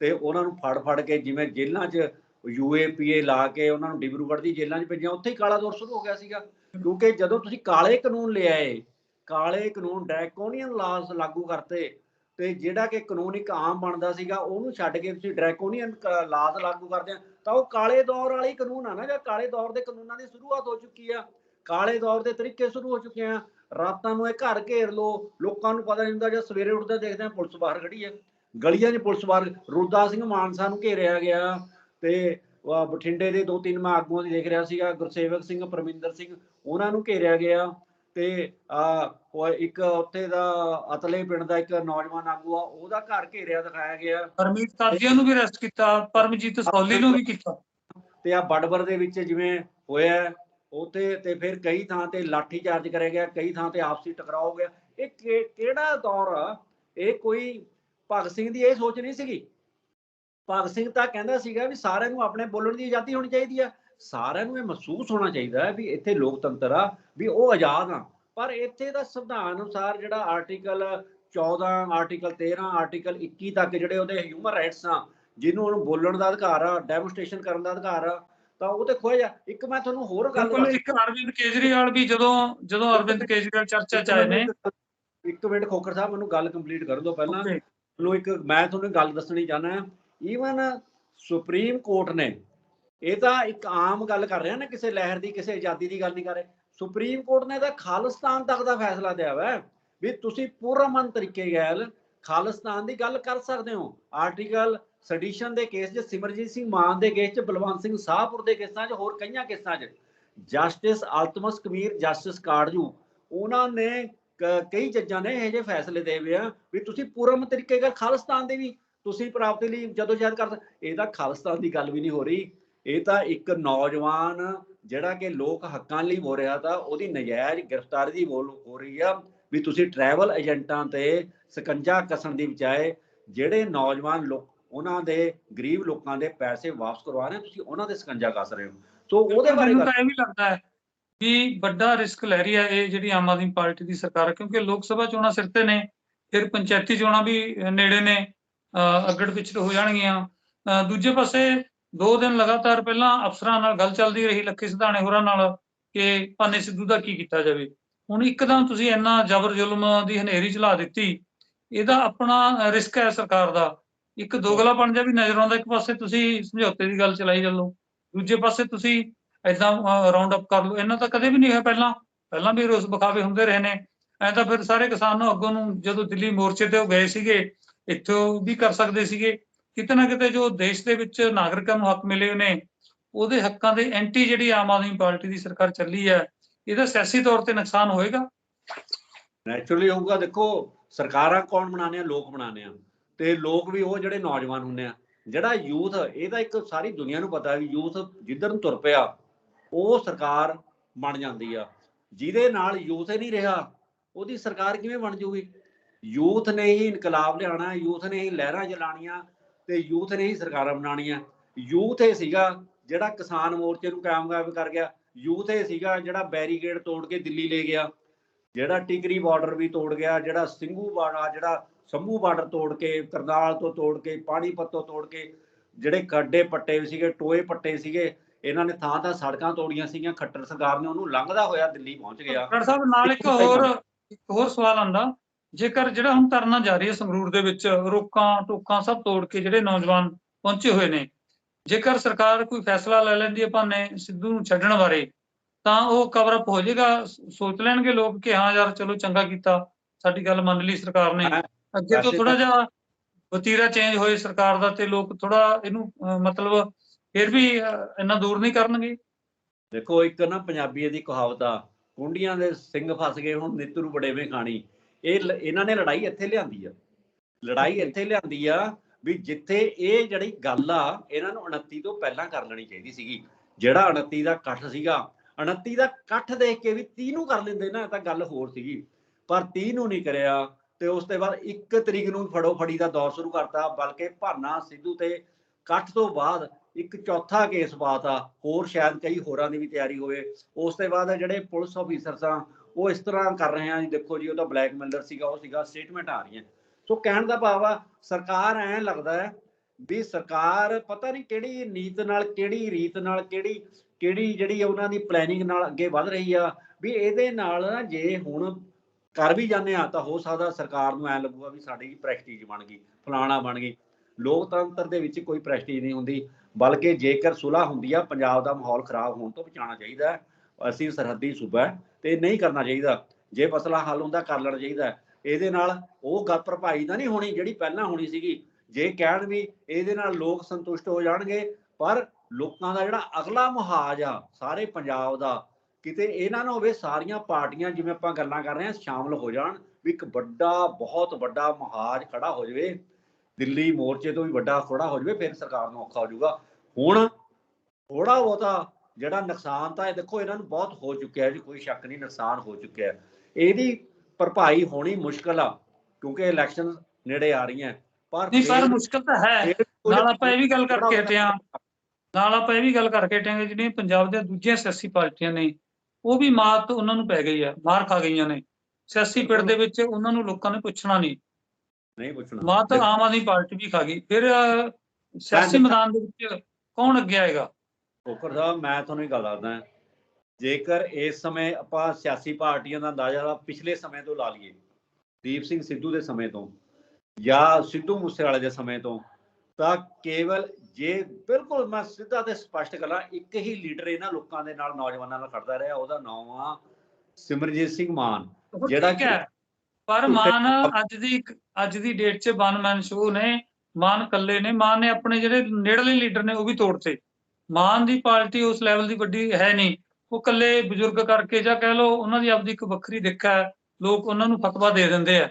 ਤੇ ਉਹਨਾਂ ਨੂੰ ਫੜ ਫੜ ਕੇ ਜਿਵੇਂ ਜੇਲ੍ਹਾਂ 'ਚ ਯੂਏਪੀਏ ਲਾ ਕੇ ਉਹਨਾਂ ਨੂੰ ਡਿਬਰੂਗੜ੍ਹ ਦੀ ਜੇਲ੍ਹਾਂ 'ਚ ਭੇਜਿਆ, ਉੱਥੇ ਹੀ ਕਾਲਾ ਦੌਰ ਸ਼ੁਰੂ ਹੋ ਗਿਆ ਸੀਗਾ। ਕਿਉਂਕਿ ਜਦੋਂ ਤੁਸੀਂ ਕਾਲੇ ਕਾਨੂੰਨ ਲਿਆਏ ਕਾਲੇ ਕਾਨੂੰਨ ਡਰੈਕੋਨੀਅਨ ਲਾਜ਼ ਲਾਗੂ ਕਰਤੇ ਤੇ ਜਿਹੜਾ ਕਿ ਕਾਨੂੰਨ ਇੱਕ ਆਮ ਬਣਦਾ ਸੀਗਾ, ਉਹਨੂੰ ਛੱਡ ਕੇ ਤੁਸੀਂ ਡਰੈਕੋਨੀਅਨ ਲਾਜ਼ ਲਾਗੂ ਕਰਦੇ ਆ, ਤਾਂ ਉਹ ਕਾਲੇ ਦੌਰ ਵਾਲੀ ਕਾਨੂੰਨ ਆ ਨਾ, ਜਾਂ ਕਾਲੇ ਦੌਰ ਦੇ ਕਾਨੂੰਨਾਂ ਦੀ ਸ਼ੁਰੂਆਤ ਹੋ ਚੁੱਕੀ ਆ। ਕਾਲੇ ਦੌਰ ਦੇ ਤਰੀਕੇ ਸ਼ੁਰੂ ਹੋ ਚੁੱਕੇ ਆ। ਰਾਤਾਂ ਨੂੰ ਇਹ ਘਰ ਘੇਰ ਲੋ ਲੋਕਾਂ ਨੂੰ ਪਤਾ ਨਹੀਂ ਹੁੰਦਾ ਜਦ ਸਵੇਰੇ ਉੱਠਦੇ ਦੇਖਦੇ ਆ ਪੁਲਿਸ ਬਾਹਰ ਖੜੀ ਹੈ। ਗਲੀਆਂ 'ਚ ਪੁਲਿਸ ਬਾਹਰ ਰੋਦਾ ਸਿੰਘ ਮਾਨਸਾ ਨੂੰ ਘੇਰਿਆ ਗਿਆ ਤੇ ਬਠਿੰਡੇ ਦੇ ਦੋ ਤਿੰਨ ਮੈਂ ਆਗੂਆਂ ਦੀ ਦੇਖ ਰਿਹਾ ਸੀਗਾ ਗੁਰਸੇਵਕ ਸਿੰਘ ਪਰਮਿੰਦਰ ਸਿੰਘ ਉਹਨਾਂ ਨੂੰ ਘੇਰਿਆ ਗਿਆ ਤੇ ਆ ਇੱਕ ਉੱਥੇ ਦਾ ਅਤਲੇ ਪਿੰਡ ਦਾ ਇੱਕ ਨੌਜਵਾਨ ਆਗੂ ਆ ਉਹਦਾ ਘਰ ਘੇਰਿਆ ਦਿਖਾਇਆ ਗਿਆ। ਪਰਮੀਤ ਕਾਦੀਆਂ ਨੂੰ ਵੀ ਅਰੈਸਟ ਕੀਤਾ ਪਰਮਜੀਤ ਸੌਲੀ ਨੂੰ ਵੀ ਕੀਤਾ। ਤੇ ਆ ਬੜਬਰ ਦੇ ਵਿੱਚ ਜਿਵੇਂ ਹੋਇਆ ਉੱਥੇ ਤੇ ਫਿਰ ਕਈ ਥਾਂ ਤੇ ਲਾਠੀ ਚਾਰਜ ਕਰਿਆ ਗਿਆ, ਕਈ ਥਾਂ ਤੇ ਆਪਸੀ ਟਕਰਾਅ ਹੋ ਗਿਆ। ਇਹ ਕਿ- ਕਿਹੜਾ ਦੌਰ ਆ? ਇਹ ਕੋਈ ਭਗਤ ਸਿੰਘ ਦੀ ਇਹ ਸੋਚ ਨਹੀਂ ਸੀਗੀ? ਭਗਤ ਸਿੰਘ ਤਾਂ ਕਹਿੰਦਾ ਸੀਗਾ ਵੀ ਸਾਰਿਆਂ ਨੂੰ ਆਪਣੇ ਬੋਲਣ ਦੀ ਆਜ਼ਾਦੀ ਹੋਣੀ ਚਾਹੀਦੀ ਆ। ਸਾਰਿਆਂ ਨੂੰ ਇਹ ਮਹਿਸੂਸ ਹੋਣਾ ਚਾਹੀਦਾ ਹੈ ਵੀ ਇੱਥੇ ਲੋਕਤੰਤਰ ਆ, ਵੀ ਉਹ ਆਜ਼ਾਦ ਆ। ਪਰ ਇੱਥੇ ਦਾ ਸੰਵਿਧਾਨ ਅਨੁਸਾਰ ਜਿਹੜਾ ਆਰਟੀਕਲ 14 ਆਰਟੀਕਲ 13 ਆਰਟੀਕਲ 21 ਤੱਕ ਜਿਹੜੇ ਉਹਦੇ ਹਿਊਮਨ ਰਾਈਟਸ ਆ, ਜਿਹਨੂੰ ਉਹਨੂੰ ਬੋਲਣ ਦਾ ਅਧਿਕਾਰ ਆ ਡੈਮੋਨਸਟ੍ਰੇਸ਼ਨ ਕਰਨ ਦਾ ਅਧਿਕਾਰ ਆ ਤਾਂ ਉਹ ਤੇ ਖੋਇਆ ਇੱਕ ਮੈਂ ਤੁਹਾਨੂੰ ਹੋਰ ਗੱਲ ਬਿਲਕੁਲ ਇੱਕ ਅਰਵਿੰਦ ਕੇਜਰੀਵਾਲ ਵੀ ਜਦੋਂ ਜਦੋਂ ਅਰਵਿੰਦ ਕੇਜਰੀਵਾਲ ਚਰਚਾ ਚ ਆਏ ਨੇ। ਇੱਕ ਮਿੰਟ ਖੋਖਰ ਸਾਹਿਬ ਮੈਨੂੰ ਗੱਲ ਕੰਪਲੀਟ ਕਰਨ ਦਿਓ ਪਹਿਲਾਂ। ਤੁਹਾਨੂੰ ਇੱਕ ਮੈਂ ਤੁਹਾਨੂੰ ਗੱਲ ਦੱਸਣੀ ਚਾਹਨਾ ਈਵਨ ਸੁਪਰੀਮ ਕੋਰਟ ਨੇ ਇਹ ਤਾਂ ਇੱਕ ਆਮ ਗੱਲ ਕਰ ਰਿਹਾ ਨਾ ਕਿਸੇ ਲਹਿਰ ਦੀ ਕਿਸੇ ਆਜ਼ਾਦੀ ਦੀ ਗੱਲ ਨਹੀਂ ਕਰ ਰਹੇ। ਸੁਪਰੀਮ ਕੋਰਟ ਨੇ ਤਾਂ ਖਾਲਿਸਤਾਨ ਤੱਕ ਦਾ ਫੈਸਲਾ ਦਿਆ ਵਾ ਵੀ ਤੁਸੀਂ ਪੂਰਮਨ ਤਰੀਕੇ ਗੈਲ ਖਾਲਿਸਤਾਨ ਦੀ ਗੱਲ ਕਰ ਸਕਦੇ ਹੋ। ਆਰਟੀਕਲ ਸੈਡੀਸ਼ਨ ਦੇ ਕੇਸ 'ਚ, ਸਿਮਰਜੀਤ ਸਿੰਘ ਮਾਨ ਦੇ ਕੇਸ 'ਚ, ਬਲਵੰਤ ਸਿੰਘ ਸਾਹਪੁਰ ਦੇ ਕੇਸਾਂ 'ਚ ਹੋਰ ਕਈਆਂ ਕੇਸਾਂ 'ਚ। ਜਸਟਿਸ ਅਲਤਮਸ ਕਬੀਰ ਜਸਟਿਸ ਕਾਰਜੂ ਉਹਨਾਂ ਨੇ ਕਈ ਜੱਜਾਂ ਨੇ ਇਹ ਜਿਹੇ ਫੈਸਲੇ ਦੇ ਹੋਏ ਆ ਵੀ ਤੁਸੀਂ ਪੂਰਮ ਤਰੀਕੇ ਨਾਲ ਖਾਲਿਸਤਾਨ ਦੇ ਵੀ ਤੁਸੀਂ ਪ੍ਰਾਪਤੀ ਲਈ ਜਦੋਂ ਜਦ ਕਰ ਇਹ ਤਾਂ ਖਾਲਿਸਤਾਨ ਦੀ ਗੱਲ ਵੀ ਨਹੀਂ ਹੋ ਰਹੀ। ਇਹ ਤਾਂ ਇੱਕ ਨੌਜਵਾਨ ਜਿਹੜਾ ਕਿ ਲੋਕ ਹੱਕਾਂ ਲਈ ਹੋ ਰਿਹਾ ਤਾਂ ਉਹਦੀ ਨਜਾਇਜ਼ ਗ੍ਰਿਫਤਾਰੀ ਦੀ ਬੋਲ ਹੋ ਰਹੀ ਆ ਵੀ ਤੁਸੀਂ ਟਰੈਵਲ ਏਜੰਟਾਂ ਤੇ ਸਕੰਜਾ ਕਸਣ ਦੀ ਬਜਾਏ ਜਿਹੜੇ ਨੌਜਵਾਨ ਲੋਕ ਉਹਨਾਂ ਦੇ ਗਰੀਬ ਲੋਕਾਂ ਦੇ ਪੈਸੇ ਵਾਪਸ ਕਰਵਾ ਰਹੇ ਤੁਸੀਂ ਉਹਨਾਂ ਦੇ ਸਕੰਜਾ ਕੱਸ ਰਹੇ ਹੋ। ਸੋ ਉਹਦੇ ਬਾਰੇ ਮੈਨੂੰ ਤਾਂ ਇਹ ਵੀ ਲੱਗਦਾ ਹੈ ਵੀ ਵੱਡਾ ਰਿਸਕ ਲੈ ਰਹੀ ਹੈ ਇਹ ਜਿਹੜੀ ਆਮ ਆਦਮੀ ਪਾਰਟੀ ਦੀ ਸਰਕਾਰ ਕਿਉਂਕਿ ਲੋਕ ਸਭਾ ਚੋਣਾਂ ਸਿਰ ਤੇ ਨੇ ਫਿਰ ਪੰਚਾਇਤੀ ਚੋਣਾਂ ਵੀ ਨੇੜੇ ਨੇ ਅੱਗੜ ਪਿਛੜ ਹੋ ਜਾਣਗੀਆਂ। ਦੂਜੇ ਪਾਸੇ ਦੋ ਦਿਨ ਲਗਾਤਾਰ ਪਹਿਲਾਂ ਅਫਸਰਾਂ ਨਾਲ ਗੱਲ ਚੱਲਦੀ ਰਹੀ ਲੱਖੀ ਸਿਧਾਣੇ ਹੋਰਾਂ ਨਾਲ ਕਿ ਭਾਨੇ ਸਿੱਧੂ ਦਾ ਕੀ ਕੀਤਾ ਜਾਵੇ। ਹੁਣ ਇੱਕਦਮ ਤੁਸੀਂ ਇੰਨਾ ਜ਼ਬਰ ਜ਼ੁਲਮ ਦੀ ਹਨੇਰੀ ਚਲਾ ਦਿੱਤੀ ਇਹਦਾ ਆਪਣਾ ਰਿਸਕ ਹੈ ਸਰਕਾਰ ਦਾ। ਇੱਕ ਦੋਗਲਾਪਣ ਜਿਹਾ ਵੀ ਨਜ਼ਰ ਆਉਂਦਾ, ਇੱਕ ਪਾਸੇ ਤੁਸੀਂ ਸਮਝੌਤੇ ਦੀ ਗੱਲ ਚਲਾਈ ਚੱਲੋ, ਦੂਜੇ ਪਾਸੇ ਤੁਸੀਂ ਐਦਾਂ ਰਾਉਂਡ ਅਪ ਕਰ ਲਓ। ਇਹਨਾਂ ਤਾਂ ਕਦੇ ਵੀ ਨਹੀਂ ਹੋਇਆ ਪਹਿਲਾਂ। ਪਹਿਲਾਂ ਵੀ ਰੋਸ ਬਖਾਵੇ ਹੁੰਦੇ ਰਹੇ ਨੇ। ਐ ਤਾਂ ਫਿਰ ਸਾਰੇ ਕਿਸਾਨ ਅੱਗੋਂ ਨੂੰ ਜਦੋਂ ਦਿੱਲੀ ਮੋਰਚੇ ਤੇ ਉਹ ਗਏ ਸੀਗੇ, ਇੱਥੋਂ ਵੀ ਕਰ ਸਕਦੇ ਸੀਗੇ। ਕਿਤੇ ਨਾ ਕਿਤੇ ਜੋ ਦੇਸ਼ ਦੇ ਵਿੱਚ ਨਾਗਰਿਕਾਂ ਨੂੰ ਹੱਕ ਮਿਲੇ ਨੇ, ਉਹਦੇ ਹੱਕਾਂ ਦੇ ਐਂਟੀ ਜਿਹੜੀ ਆਮ ਆਦਮੀ ਪਾਰਟੀ ਦੀ ਸਰਕਾਰ ਚੱਲੀ ਹੈ, ਇਹਦਾ ਸਿਆਸੀ ਤੌਰ ਤੇ ਨੁਕਸਾਨ ਹੋਏਗਾ? ਨੈਚੁਰਲੀ ਹੋਊਗਾ। ਦੇਖੋ, ਸਰਕਾਰਾਂ ਕੌਣ ਬਣਾਉਂਦੇ ਆ ਲੋਕ ਬਣਾਉਂਦੇ ਆ। ਤੇ ਲੋਕ ਵੀ ਉਹ ਜਿਹੜੇ ਨੌਜਵਾਨ ਹੁੰਦੇ ਆ, ਜਿਹੜਾ ਯੂਥ ਇਹਦਾ ਇੱਕ ਸਾਰੀ ਦੁਨੀਆ ਨੂੰ ਪਤਾ ਵੀ ਯੂਥ ਜਿੱਧਰ ਨੂੰ ਤੁਰ ਪਿਆ, ਉਹ ਸਰਕਾਰ ਬਣ ਜਾਂਦੀ ਆ। ਜਿਹਦੇ ਨਾਲ ਯੂਥ ਹੀ ਨਹੀਂ ਰਿਹਾ, ਉਹਦੀ ਸਰਕਾਰ ਕਿਵੇਂ ਬਣ ਜੂਗੀ? ਯੂਥ ਨੇ ਹੀ ਇਨਕਲਾਬ ਲਿਆਉਣਾ, ਯੂਥ ਨੇ ਹੀ ਲਹਿਰਾਂ ਚਲਾਉਣੀਆਂ ਤੇ ਯੂਥ ਨੇ ਹੀ ਸਰਕਾਰਾਂ ਬਣਾਉਣੀਆਂ। ਯੂਥ ਇਹ ਸੀਗਾ ਜਿਹੜਾ ਕਿਸਾਨ ਮੋਰਚੇ ਨੂੰ ਕਾਮਯਾਬ ਕਰ ਗਿਆ। ਯੂਥ ਇਹ ਸੀਗਾ ਜਿਹੜਾ ਬੈਰੀਕੇਡ ਤੋੜ ਕੇ ਦਿੱਲੀ ਲੈ ਗਿਆ। ਜਿਹੜਾ ਟਿਕਰੀ ਬਾਰਡਰ ਵੀ ਤੋੜ ਗਿਆ, ਜਿਹੜਾ ਸਿੰਘੂ ਬਾਰਡਰ ਜਿਹੜਾ ਸੰਭੂ ਬਾਰਡਰ ਤੋੜ ਕੇ ਕਰਨਾਲ ਤੋਂ ਤੋੜ ਕੇ ਪਾਣੀਪਤ ਤੋਂ ਤੋੜ ਕੇ ਜਿਹੜੇ ਖੱਡੇ ਪੱਟੇ ਸੀਗੇ ਟੋਏ ਪੱਟੇ ਸੀਗੇ ਇਹਨਾਂ ਨੇ ਥਾਂ ਥਾਂ ਸੜਕਾਂ ਤੋੜੀਆਂ ਸੀਗੀਆਂ ਖੱਟਰ ਸਰਕਾਰ ਨੇ ਉਹਨੂੰ ਲੰਘਦਾ ਹੋਇਆ ਦਿੱਲੀ ਪਹੁੰਚ ਗਿਆ। ਡਾਕਟਰ ਸਾਹਿਬ ਨਾਲ ਇੱਕ ਹੋਰ ਇੱਕ ਹੋਰ ਸਵਾਲ ਆਂਦਾ ਜੇਕਰ ਜਿਹੜਾ ਹੁਣ ਧਰਨਾ ਜਾਰੀ ਹੈ ਸੰਗਰੂਰ ਦੇ ਵਿੱਚ ਰੋਕਾਂ ਟੋਕਾਂ ਸਭ ਤੋੜ ਕੇ ਜਿਹੜੇ ਨੌਜਵਾਨ ਪਹੁੰਚੇ ਹੋਏ ਨੇ ਜੇਕਰ ਸਰਕਾਰ ਕੋਈ ਫੈਸਲਾ ਲੈ ਲੈਂਦੀ ਹੈ ਭਾਨੇ ਸਿੱਧੂ ਨੂੰ ਛੱਡਣ ਬਾਰੇ ਤਾਂ ਉਹ ਕਵਰ ਅਪ ਹੋ ਜਾਏਗਾ ਸੋਚ ਲੈਣਗੇ ਲੋਕ ਕਿ ਹਾਂ ਯਾਰ ਚਲੋ ਚੰਗਾ ਕੀਤਾ ਸਾਡੀ ਗੱਲ ਮੰਨ ਲਈ ਸਰਕਾਰ ਨੇ। ਅੱਗੇ ਤੋਂ ਥੋੜਾ ਜਿਹਾ ਵਤੀਰਾ ਚੇਂਜ ਹੋਏ ਸਰਕਾਰ ਦਾ ਤੇ ਲੋਕ ਥੋੜਾ ਇਹਨੂੰ ਮਤਲਬ ਫਿਰ ਵੀ ਇੰਨਾ ਦੂਰ ਨਹੀਂ ਕਰਨਗੇ? ਦੇਖੋ ਇੱਕ ਨਾ ਪੰਜਾਬੀ ਦੀ ਕਹਾਵਤ ਆ ਕੁੰਡੀਆਂ ਦੇ ਸਿੰਘ ਫਸ ਗਏ ਹੁਣ ਨਿੱਤਰੂ ਬੜੇਵੇਂ ਖਾਣੀ। ਇਹ ਇਹਨਾਂ ਨੇ ਲੜਾਈ ਇੱਥੇ ਲਿਆਂਦੀ ਆ। ਲੜਾਈ ਇੱਥੇ ਲਿਆਂਦੀ ਆ ਵੀ ਜਿੱਥੇ ਇਹ ਜਿਹੜੀ ਗੱਲ ਆ ਇਹਨਾਂ ਨੂੰ 29 ਤੋਂ ਪਹਿਲਾਂ ਕਰ ਲੈਣੀ ਚਾਹੀਦੀ ਸੀਗੀ। ਜਿਹੜਾ 29 ਦਾ ਇਕੱਠ ਸੀਗਾ 29 ਦਾ ਇਕੱਠ ਦੇਖ ਕੇ ਵੀ 30 ਨੂੰ ਕਰ ਲੈਂਦੇ ਨਾ ਤਾਂ ਗੱਲ ਹੋਰ ਸੀਗੀ। ਪਰ 30 ਨੂੰ ਨਹੀਂ ਕਰਿਆ। ਤੇ ਉਸ ਤੋਂ ਬਾਅਦ 1 ਤਰੀਕ ਨੂੰ ਫੜੋ ਫੜੀ ਦਾ ਦੌਰ ਸ਼ੁਰੂ ਕਰਤਾ, ਬਲਕਿ ਭਾਨਾ ਸਿੱਧੂ ਤੇ ਇਕੱਠ ਤੋਂ ਬਾਅਦ ਇੱਕ ਚੌਥਾ ਕੇਸ ਪਾਤਾ, ਹੋਰ ਸ਼ਾਇਦ ਕਈ ਹੋਰਾਂ ਦੀ ਵੀ ਤਿਆਰੀ ਹੋਵੇ। ਉਸ ਤੋਂ ਬਾਅਦ ਜਿਹੜੇ ਪੁਲਿਸ ਆਫੀਸਰ ਸਾਂ ਉਹ ਇਸ ਤਰ੍ਹਾਂ ਕਰ ਰਹੇ ਆ ਜੀ, ਦੇਖੋ ਜੀ, ਉਹ ਤਾਂ ਬਲੈਕਮੇਲਰ ਸੀਗਾ, ਉਹ ਸੀਗਾ ਸਟੇਟਮੈਂਟ ਆ ਰਹੀਆਂ। ਸੋ ਕਹਿਣ ਦਾ ਭਾਵ ਆ, ਸਰਕਾਰ ਐ ਲੱਗਦਾ ਹੈ ਵੀ ਸਰਕਾਰ ਪਤਾ ਨਹੀਂ ਕਿਹੜੀ ਨੀਤ ਨਾਲ, ਕਿਹੜੀ ਰੀਤ ਨਾਲ, ਕਿਹੜੀ ਕਿਹੜੀ ਜਿਹੜੀ ਉਹਨਾਂ ਦੀ ਪਲੈਨਿੰਗ ਨਾਲ ਅੱਗੇ ਵਧ ਰਹੀ ਆ, ਵੀ ਇਹਦੇ ਨਾਲ ਜੇ ਹੁਣ ਕਰ ਵੀ ਜਾਂਦੇ ਆ ਤਾਂ ਹੋ ਸਕਦਾ ਸਰਕਾਰ ਨੂੰ ਐ ਲੱਗੂਗਾ ਵੀ ਸਾਡੀ ਪ੍ਰੈਸਟੀਜ ਬਣ ਗਈ, ਫਲਾਣਾ ਬਣ ਗਈ। ਲੋਕਤੰਤਰ ਦੇ ਵਿੱਚ ਕੋਈ ਪ੍ਰੈਸਟੀਜ ਨਹੀਂ ਹੁੰਦੀ, ਬਲਕਿ ਜੇਕਰ ਸੁਲ੍ਹਾ ਹੁੰਦੀ ਆ, ਪੰਜਾਬ ਦਾ ਮਾਹੌਲ ਖਰਾਬ ਹੋਣ ਤੋਂ ਬਚਾਉਣਾ ਚਾਹੀਦਾ ਅਸੀਂ ਸਰਹੱਦੀ ਸੂਬਾ ਹੈ ਤੇ ਨਹੀਂ ਕਰਨਾ ਚਾਹੀਦਾ। ਜੇ ਮਸਲਾ ਹੱਲ ਹੁੰਦਾ ਕਰ ਲੈਣਾ ਚਾਹੀਦਾ ਇਹਦੇ ਨਾਲ ਉਹ ਗੱਲ ਭਰਪਾਈ ਤਾਂ ਨਹੀਂ ਹੋਣੀ ਜਿਹੜੀ ਪਹਿਲਾਂ ਹੋਣੀ ਸੀਗੀ। ਜੇ ਕਹਿਣ ਵੀ ਇਹਦੇ ਨਾਲ ਲੋਕ ਸੰਤੁਸ਼ਟ ਹੋ ਜਾਣਗੇ, ਪਰ ਲੋਕਾਂ ਦਾ ਜਿਹੜਾ ਅਗਲਾ ਮੁਹਾਜ ਆ, ਸਾਰੇ ਪੰਜਾਬ ਦਾ ਕਿਤੇ ਇਹ ਨਾ ਹੋਵੇ ਸਾਰੀਆਂ ਪਾਰਟੀਆਂ ਜਿਵੇਂ ਆਪਾਂ ਗੱਲਾਂ ਕਰ ਰਹੇ ਹਾਂ ਸ਼ਾਮਲ ਹੋ ਜਾਣ ਵੀ ਇੱਕ ਵੱਡਾ ਬਹੁਤ ਵੱਡਾ ਮੁਹਾਜ ਖੜਾ ਹੋ ਜਾਵੇ ਦਿੱਲੀ ਮੋਰਚੇ ਤੋਂ ਵੀ ਵੱਡਾ ਖੜਾ ਹੋ ਜਾਵੇ ਫਿਰ ਸਰਕਾਰ ਨੂੰ ਔਖਾ ਹੋ ਜਾਊਗਾ। ਹੁਣ ਥੋੜਾ ਬਹੁਤਾ ਜਿਹੜਾ ਨੁਕਸਾਨ ਤਾਂ ਇਹ ਦੇਖੋ ਇਹਨਾਂ ਨੂੰ ਬਹੁਤ ਹੋ ਚੁੱਕਿਆ ਹੈ ਜੀ ਕੋਈ ਸ਼ੱਕ ਨਹੀਂ ਨੁਕਸਾਨ ਹੋ ਚੁੱਕਿਆ। ਹੈ ਇਹਦੀ ਭਰਪਾਈ ਹੋਣੀ ਮੁਸ਼ਕਲ ਆ ਕਿਉਂਕਿ ਇਲੈਕਸ਼ਨ ਨੇੜੇ ਆ ਰਹੀਆਂ। ਪਰ ਨਹੀਂ ਪਰ ਫਿਰ- ਮੁਸ਼ਕਲ ਤਾਂ ਹੈ। ਨਾਲ ਆਪਾਂ ਇਹ ਵੀ ਗੱਲ ਕਰਕੇ ਹਟੇ ਹਾਂ। ਨਾਲ ਆਪਾਂ ਇਹ ਵੀ ਗੱਲ ਕਰਕੇ ਹਟੇ ਹਾਂ ਕਿ ਜਿਹੜੀਆਂ ਪੰਜਾਬ ਦੀਆਂ ਦੂਜੀਆਂ ਸਿਆਸੀ ਪਾਰਟੀਆਂ ਨੇ ਉਹ ਵੀ ਮਾਤ ਉਹਨਾਂ ਨੂੰ ਪੈ ਗਈ ਹੈ ਮਾਰ ਖਾ ਗਈਆਂ ਨੇ। ਸਿਆਸੀ ਪਿੜ ਦੇ ਵਿੱਚ ਉਹਨਾਂ ਨੂੰ ਲੋਕਾਂ ਨੇ ਪੁੱਛਣਾ ਨਹੀਂ। ਨਹੀਂ ਪੁੱਛਣਾ। ਮਾਤ ਆਮ ਆਦਮੀ ਪਾਰਟੀ ਵੀ ਖਾ ਗਈ। ਫਿਰ ਸਿਆਸੀ ਮੈਦਾਨ ਦੇ ਵਿੱਚ ਕੌਣ ਅੱਗੇ ਆਏਗਾ? ਕੋਕਰ ਸਾਹਿਬ ਮੈਂ ਤੁਹਾਨੂੰ ਇੱਕ ਗੱਲ ਦੱਸਦਾ। ਜੇਕਰ ਇਸ ਸਮੇਂ ਆਪਾਂ ਸਿਆਸੀ ਪਾਰਟੀਆਂ ਦਾ ਅੰਦਾਜ਼ਾ ਪਿਛਲੇ ਸਮੇਂ ਤੋਂ ਲਾ ਲਈਏ ਦੀਪ ਸਿੰਘ ਸਿੱਧੂ ਦੇ ਸਮੇਂ ਤੋਂ ਜਾਂ ਸਿੱਧੂ ਮੂਸੇਵਾਲੇ ਦੇ ਸਮੇਂ ਤੋਂ ਤਾਂ ਕੇਵਲ ਜੇ ਬਿਲਕੁਲ ਮੈਂ ਸਿੱਧਾ ਤੇ ਸਪਸ਼ਟ ਕਰਾਂ ਇੱਕ ਹੀ ਲੀਡਰ ਇਹਨਾਂ ਲੋਕਾਂ ਦੇ ਨਾਲ ਨੌਜਵਾਨਾਂ ਨਾਲ ਖੜਦਾ ਰਿਹਾ ਉਹਦਾ ਨਾਮ ਆ ਸਿਮਰਜੀਤ ਸਿੰਘ ਮਾਨ ਜਿਹੜਾ ਹੈ ਪਰ ਮਾਨ ਅੱਜ ਦੀ ਅੱਜ ਦੀ ਡੇਟ 'ਚ ਵਨ ਮੈਨ ਸ਼ੋ ਨੇ ਮਾਨ ਕੱਲੇ ਨੇ ਮਾਨ ਨੇ ਆਪਣੇ ਜਿਹੜੇ ਨੇੜਲੇ ਲੀਡਰ ਨੇ ਉਹ ਵੀ ਤੋੜਤੇ। ਮਾਨ ਦੀ ਪਾਰਟੀ ਉਸ ਲੈਵਲ ਦੀ ਵੱਡੀ ਹੈ ਨਹੀਂ। ਉਹ ਕੱਲੇ ਬਜ਼ੁਰਗ ਕਰਕੇ ਜਾਂ ਕਹਿ ਲਓ ਉਹਨਾਂ ਦੀ ਆਪਦੀ ਇੱਕ ਵੱਖਰੀ ਦਿੱਕਾ ਹੈ ਲੋਕ ਉਹਨਾਂ ਨੂੰ ਫਤਵਾ ਦੇ ਦਿੰਦੇ ਆ।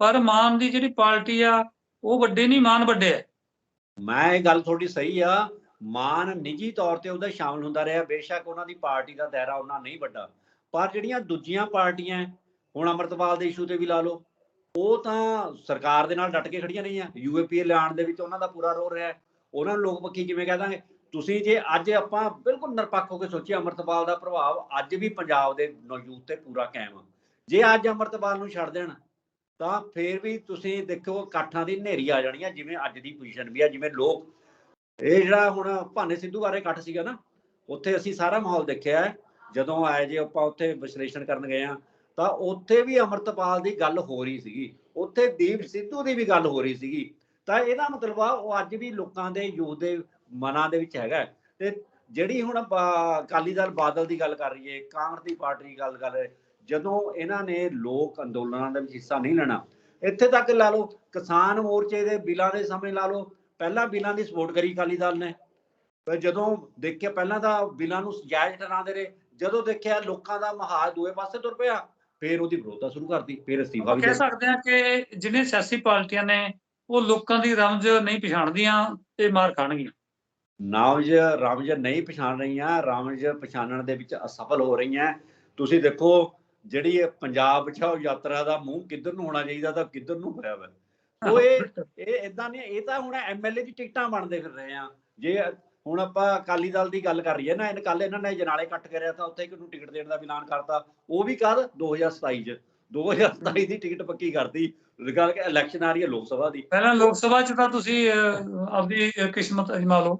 ਪਰ ਮਾਨ ਦੀ ਜਿਹੜੀ ਪਾਰਟੀ ਆ ਉਹ ਵੱਡੇ ਨਹੀਂ ਮਾਨ ਵੱਡੇ ਆ। ਮੈਂ ਇਹ ਗੱਲ ਤੁਹਾਡੀ ਸਹੀ ਆ, ਮਾਨ ਨਿੱਜੀ ਤੌਰ ਤੇ ਉਹਦਾ ਸ਼ਾਮਲ ਹੁੰਦਾ ਰਿਹਾ, ਬੇਸ਼ੱਕ ਉਹਨਾਂ ਦੀ ਪਾਰਟੀ ਦਾ ਦਾਇਰਾ ਉਹਨਾਂ ਨਹੀਂ ਵੱਡਾ। ਪਰ ਜਿਹੜੀਆਂ ਦੂਜੀਆਂ ਪਾਰਟੀਆਂ, ਹੁਣ ਅਮਰਤਪਾਲ ਦੇ ਇਸ਼ੂ ਤੇ ਵੀ ਲਾ ਲਓ, ਉਹ ਤਾਂ ਸਰਕਾਰ ਦੇ ਨਾਲ ਡਟ ਕੇ ਖੜੀਆਂ ਰਹੀਆਂ। ਯੂਏਪੀਏ ਲਿਆਉਣ ਦੇ ਵਿੱਚ ਉਹਨਾਂ ਦਾ ਪੂਰਾ ਰੋਲ ਰਿਹਾ। ਉਹਨਾਂ ਨੂੰ ਲੋਕ ਪੱਖੀ ਕਿਵੇਂ ਕਹਿ ਦਾਂਗੇ? ਤੁਸੀਂ ਜੇ ਅੱਜ ਆਪਾਂ ਬਿਲਕੁਲ ਨਿਰਪੱਖ ਹੋ ਕੇ ਸੋਚੀਏ, ਅਮਰਤਪਾਲ ਦਾ ਪ੍ਰਭਾਵ ਅੱਜ ਵੀ ਪੰਜਾਬ ਦੇ ਯੂਥ ਤੇ ਪੂਰਾ ਕਾਇਮ ਆ। ਜੇ ਅੱਜ ਅਮਰਤਪਾਲ ਨੂੰ ਛੱਡ ਦੇਣ ਤਾਂ ਫੇਰ ਵੀ ਤੁਸੀਂ ਦੇਖੋ ਇਕੱਠਾਂ ਦੀ ਹਨੇਰੀ ਆ ਜਾਣੀ ਆ, ਜਿਵੇਂ ਅੱਜ ਦੀ ਪੋਜੀਸ਼ਨ ਵੀ ਆ, ਜਿਵੇਂ ਲੋਕ ਇਹ ਜਿਹੜਾ ਹੁਣ ਭਾਨੇ ਸਿੱਧੂ ਬਾਰੇ ਇਕੱਠ ਸੀਗਾ ਨਾ, ਉੱਥੇ ਅਸੀਂ ਸਾਰਾ ਮਾਹੌਲ ਦੇਖਿਆ ਜਦੋਂ ਆਏ ਜੇ ਆਪਾਂ ਉੱਥੇ ਵਿਸ਼ਲੇਸ਼ਣ ਕਰਨ ਗਏ ਆ ਤਾਂ ਉੱਥੇ ਵੀ ਅਮਰਤਪਾਲ ਦੀ ਗੱਲ ਹੋ ਰਹੀ ਸੀਗੀ। ਉੱਥੇ ਦੀਪ ਸਿੱਧੂ ਦੀ ਵੀ ਗੱਲ ਹੋ ਰਹੀ ਸੀਗੀ। ਤਾਂ ਇਹਦਾ ਮਤਲਬ ਆ, ਉਹ ਅੱਜ ਵੀ ਲੋਕਾਂ ਦੇ ਯੂਥ ਦੇ ਮਨਾਂ ਦੇ ਵਿੱਚ ਹੈਗਾ ਤੇ ਜਿਹੜੀ ਹੁਣ ਆਪਾਂ ਅਕਾਲੀ ਦਲ ਬਾਦਲ ਦੀ ਗੱਲ ਕਰ ਰਹੀ ਹੈ ਕਾਂਗਰਸ ਦੀ ਪਾਰਟੀ ਦੀ ਗੱਲ ਕਰ ਰਹੇ ਜਦੋਂ ਇਹਨਾਂ ਨੇ ਲੋਕ ਅੰਦੋਲਨਾਂ ਦੇ ਵਿੱਚ ਹਿੱਸਾ ਨਹੀਂ ਲੈਣਾ ਇੱਥੇ ਤੱਕ ਲਾ ਲਓ ਕਿਸਾਨ ਮੋਰਚੇ ਦੇ ਬਿੱਲਾਂ ਦੇ ਸਮੇਂ ਲਾ ਲਓ ਪਹਿਲਾਂ ਬਿੱਲਾਂ ਦੀ ਸਪੋਰਟ ਕਰੀ ਅਕਾਲੀ ਦਲ ਨੇ। ਪਰ ਜਦੋਂ ਦੇਖਿਆ ਪਹਿਲਾਂ ਤਾਂ ਬਿੱਲਾਂ ਨੂੰ ਜਾਇਜ਼ ਠਹਿਰਾਉਂਦੇ ਰਹੇ ਜਦੋਂ ਦੇਖਿਆ ਲੋਕਾਂ ਦਾ ਮਹਾਜ ਦੂਏ ਪਾਸੇ ਤੁਰ ਪਿਆ ਫਿਰ ਉਹਦੀ ਵਿਰੋਧਤਾ ਸ਼ੁਰੂ ਕਰਤੀ ਫਿਰ ਅਸਤੀਫਾ ਵੀ ਕਹਿ। ਸਕਦੇ ਹਾਂ ਕਿ ਜਿਹੜੀਆਂ ਸਿਆਸੀ ਪਾਰਟੀਆਂ ਨੇ ਉਹ ਲੋਕਾਂ ਦੀ ਰਮਜ ਨਹੀਂ ਪਛਾਣਦੀਆਂ ਤੇ ਮਾਰ ਖਾਣਗੀਆਂ। ਨਾਮਜ ਰਾਮਜ ਨਹੀਂ ਪਛਾਣ ਰਹੀਆਂ ਰਾਮਜ ਪਛਾਣਨ ਦੇ ਵਿੱਚ ਅਸਫਲ ਹੋ ਰਹੀਆਂ। ਤੁਸੀਂ ਦੇਖੋ ਜਿਹੜੀ ਇਹ ਪੰਜਾਬ ਬਚਾਓ ਯਾਤਰਾ ਦਾ ਮੂੰਹ ਕਿੱਧਰ ਨੂੰ ਹੋਣਾ ਚਾਹੀਦਾ ਤਾਂ ਕਿੱਧਰ ਨੂੰ ਹੋਇਆ ਵਾ। ਉਹ ਇਹ ਇਹ ਇਦਾਂ ਨਹੀਂ ਇਹ ਤਾਂ ਹੁਣ ਐਮਐਲਏ ਦੀ ਟਿਕਟਾਂ ਬਣਦੇ ਫਿਰ ਰਹੇ ਆ। ਜੇ ਹੁਣ ਆਪਾਂ ਅਕਾਲੀ ਦਲ ਦੀ ਗੱਲ ਕਰ ਰਹੀਏ ਨਾ ਇਹਨ ਕੱਲ ਇਹਨਾਂ ਨੇ ਜਨਾਲੇ ਕੱਟ ਕਰਿਆ ਤਾਂ ਉੱਥੇ ਕਿਹਨੂੰ ਟਿਕਟ ਦੇਣ ਦਾ ਐਲਾਨ ਕਰਤਾ। ਉਹ ਵੀ ਕਦ 2027 ਚ। 2027 ਦੀ ਟਿਕਟ ਪੱਕੀ ਕਰਤੀ। ਗੱਲ ਕਿ ਇਲੈਕਸ਼ਨ ਆ ਰਹੀ ਹੈ ਲੋਕ ਸਭਾ ਦੀ। ਪਹਿਲਾਂ ਲੋਕ ਸਭਾ 'ਚ ਤਾਂ ਤੁਸੀਂ ਆਪਦੀ ਕਿਸਮਤ ਅਜਮਾ ਲਓ।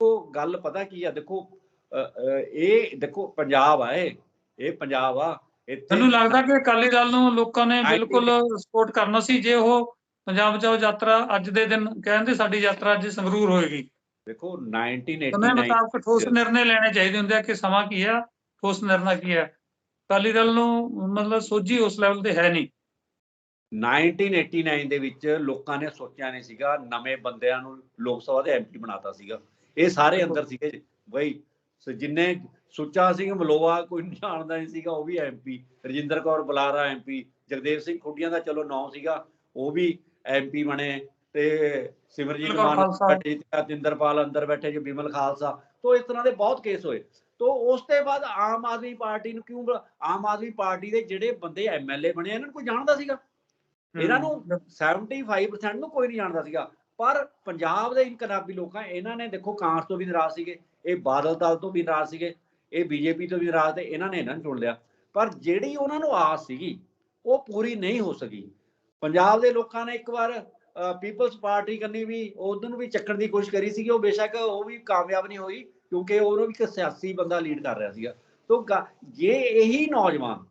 ਉਹ ਗੱਲ ਪਤਾ ਕੀ ਆ ਦੇਖੋ ਇਹ ਦੇਖੋ ਪੰਜਾਬ ਆ ਇਹ। ਇਹ ਪੰਜਾਬ ਆ। ਮੈਨੂੰ ਲੱਗਦਾ ਕਿ ਅਕਾਲੀ ਦਲ ਨੂੰ ਲੋਕਾਂ ਨੇ ਬਿਲਕੁਲ ਸਪੋਰਟ ਕਰਨਾ ਸੀ ਜੇ ਉਹ ਪੰਜਾਬ ਬਚਾਓ ਯਾਤਰਾ ਅੱਜ ਦੇ ਦਿਨ ਕਹਿੰਦੇ ਸਾਡੀ ਯਾਤਰਾ ਅੱਜ ਸੰਗਰੂਰ ਹੋਏਗੀ। ਦੇਖੋ ਸਮੇਂ 1989 ਮੁਤਾਬਕ ਠੋਸ ਨਿਰਣੇ ਲੈਣੇ ਚਾਹੀਦੇ ਹੁੰਦੇ ਆ ਕਿ ਸਮਾਂ ਕੀ ਆ ਠੋਸ ਨਿਰਣਾ ਕੀ ਹੈ ਅਕਾਲੀ ਦਲ ਨੂੰ ਮਤਲਬ ਸੋਝੀ ਉਸ ਲੈਵਲ ਤੇ ਹੈ ਨਹੀਂ। 1989 ਦੇ ਵਿੱਚ ਲੋਕਾਂ ਨੇ ਸੋਚਿਆ ਨਹੀਂ ਸੀਗਾ ਨਵੇਂ ਬੰਦਿਆਂ ਨੂੰ ਲੋਕ ਸਭਾ ਦੇ ਐਮਪੀ ਬਣਾਤਾ ਸੀਗਾ। ਇਹ ਸਾਰੇ ਅੰਦਰ ਸੀਗੇ ਬਈ ਜਿੰਨੇ ਸੁੱਚਾ ਸਿੰਘ ਮਲੋਆ ਕੋਈ ਨਹੀਂ ਜਾਣਦਾ ਨਹੀਂ ਸੀਗਾ ਉਹ ਵੀ ਐਮਪੀ ਰਜਿੰਦਰ ਕੌਰ ਬੁਲਾਰਾ ਐਮਪੀ ਜਗਦੇਵ ਸਿੰਘ ਖੁੱਡੀਆਂ ਦਾ ਚਲੋ ਨਾਂ ਸੀਗਾ ਉਹ ਵੀ ਐਮਪੀ ਬਣੇ ਤੇ ਸਿਮਰਜੀਤ ਮਾਨ। ਬੈਠੇ ਜਤਿੰਦਰਪਾਲ ਅੰਦਰ ਬੈਠੇ ਜੋ ਬਿਮਲ ਖਾਲਸਾ ਤੋਂ ਇਸ ਤਰ੍ਹਾਂ ਦੇ ਬਹੁਤ ਕੇਸ ਹੋਏ। ਤੋਂ ਉਸ ਤੋਂ ਬਾਅਦ ਆਮ ਆਦਮੀ ਪਾਰਟੀ ਨੂੰ ਕਿਉਂ ਆਮ ਆਦਮੀ ਪਾਰਟੀ ਦੇ ਜਿਹੜੇ ਬੰਦੇ ਐਮਐਲਏ ਬਣੇ ਇਹਨਾਂ ਨੂੰ ਕੋਈ ਜਾਣਦਾ ਸੀਗਾ? ਇਹਨਾਂ ਨੂੰ 75% ਨੂੰ ਕੋਈ ਨਹੀਂ ਜਾਣਦਾ ਸੀਗਾ। ਪਰ ਪੰਜਾਬ ਦੇ ਇਨਕਲਾਬੀ ਲੋਕਾਂ ਇਹਨਾਂ ਨੇ ਦੇਖੋ ਕਾਂਗਰਸ ਤੋਂ ਵੀ ਨਾਰਾਜ਼ ਸੀਗੇ ਇਹ ਬਾਦਲ ਦਲ ਤੋਂ ਵੀ ਨਾਰਾਜ਼ ਸੀਗੇ। ਇਹ ਬੀਜੇਪੀ ਤੋਂ ਵੀ ਨਾਰਾਜ਼ ਤੇ ਇਹਨਾਂ ਨੇ ਇਹਨਾਂ ਨੂੰ ਚੁਣ ਲਿਆ। ਪਰ ਜਿਹੜੀ ਉਹਨਾਂ ਨੂੰ ਆਸ ਸੀਗੀ, ਉਹ ਪੂਰੀ ਨਹੀਂ ਹੋ ਸਕੀ। ਪੰਜਾਬ ਦੇ ਲੋਕਾਂ ਨੇ ਇੱਕ ਵਾਰ ਪੀਪਲਸ ਪਾਰਟੀ ਕਰਨੀ ਵੀ ਉਦੋਂ ਵੀ ਚੱਕਣ ਦੀ ਕੋਸ਼ਿਸ਼ ਕਰੀ ਸੀਗੀ। ਉਹ ਬੇਸ਼ੱਕ ਉਹ ਵੀ ਕਾਮਯਾਬ ਨਹੀਂ ਹੋਈ, ਕਿਉਂਕਿ ਉਹਨੂੰ ਵੀ ਇੱਕ ਸਿਆਸੀ ਬੰਦਾ ਲੀਡ ਕਰ ਰਿਹਾ ਸੀਗਾ। ਤੋਂ ਜੇ ਇਹੀ ਨੌਜਵਾਨ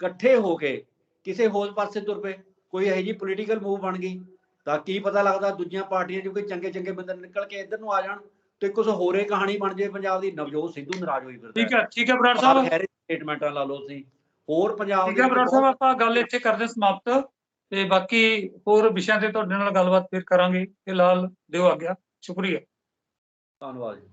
ਇਕੱਠੇ ਹੋ ਕੇ ਕਿਸੇ ਹੋਰ ਪਾਸੇ ਤੁਰ ਪਏ, ਕੋਈ ਇਹੋ ਜਿਹੀ ਪੋਲੀਟੀਕਲ ਮੂਵ ਬਣ ਗਈ, ਤਾਂ ਕੀ ਪਤਾ ਲੱਗਦਾ ਦੂਜੀਆਂ ਪਾਰਟੀਆਂ ਚੋਂ ਕੋਈ ਚੰਗੇ ਚੰਗੇ ਬੰਦੇ ਨਿਕਲ ਕੇ ਇੱਧਰ ਨੂੰ ਆ ਜਾਣ। ਤੇ ਕੁਝ ਹੋਰੇ ਕਹਾਣੀ ਬਣ ਜਾਏ ਪੰਜਾਬ ਦੀ ਨਵਜੋਤ ਸਿੱਧੂ ਨਾਰਾਜ਼ ਹੋਈ ਫਿਰਦਾ। ਠੀਕ ਹੈ ਠੀਕ ਹੈ ਬਰਾੜ ਸਾਹਿਬ। ਸਟੇਟਮੈਂਟਾਂ ਲਾ ਲਓ ਤੁਸੀਂ। ਹੋਰ ਪੰਜਾਬ ਠੀਕ ਹੈ ਬਰਾੜ ਸਾਹਿਬ ਆਪਾਂ ਗੱਲ ਇੱਥੇ ਕਰਦੇ ਸਮਾਪਤ। ਤੇ ਬਾਕੀ ਹੋਰ ਵਿਸ਼ਿਆਂ ਤੇ ਤੁਹਾਡੇ ਨਾਲ ਗੱਲਬਾਤ ਫਿਰ ਕਰਾਂਗੇ। ਫਿਲਹਾਲ ਦਿਓ ਆਗਿਆ। ਸ਼ੁਕਰੀਆ। ਧੰਨਵਾਦ ਜੀ।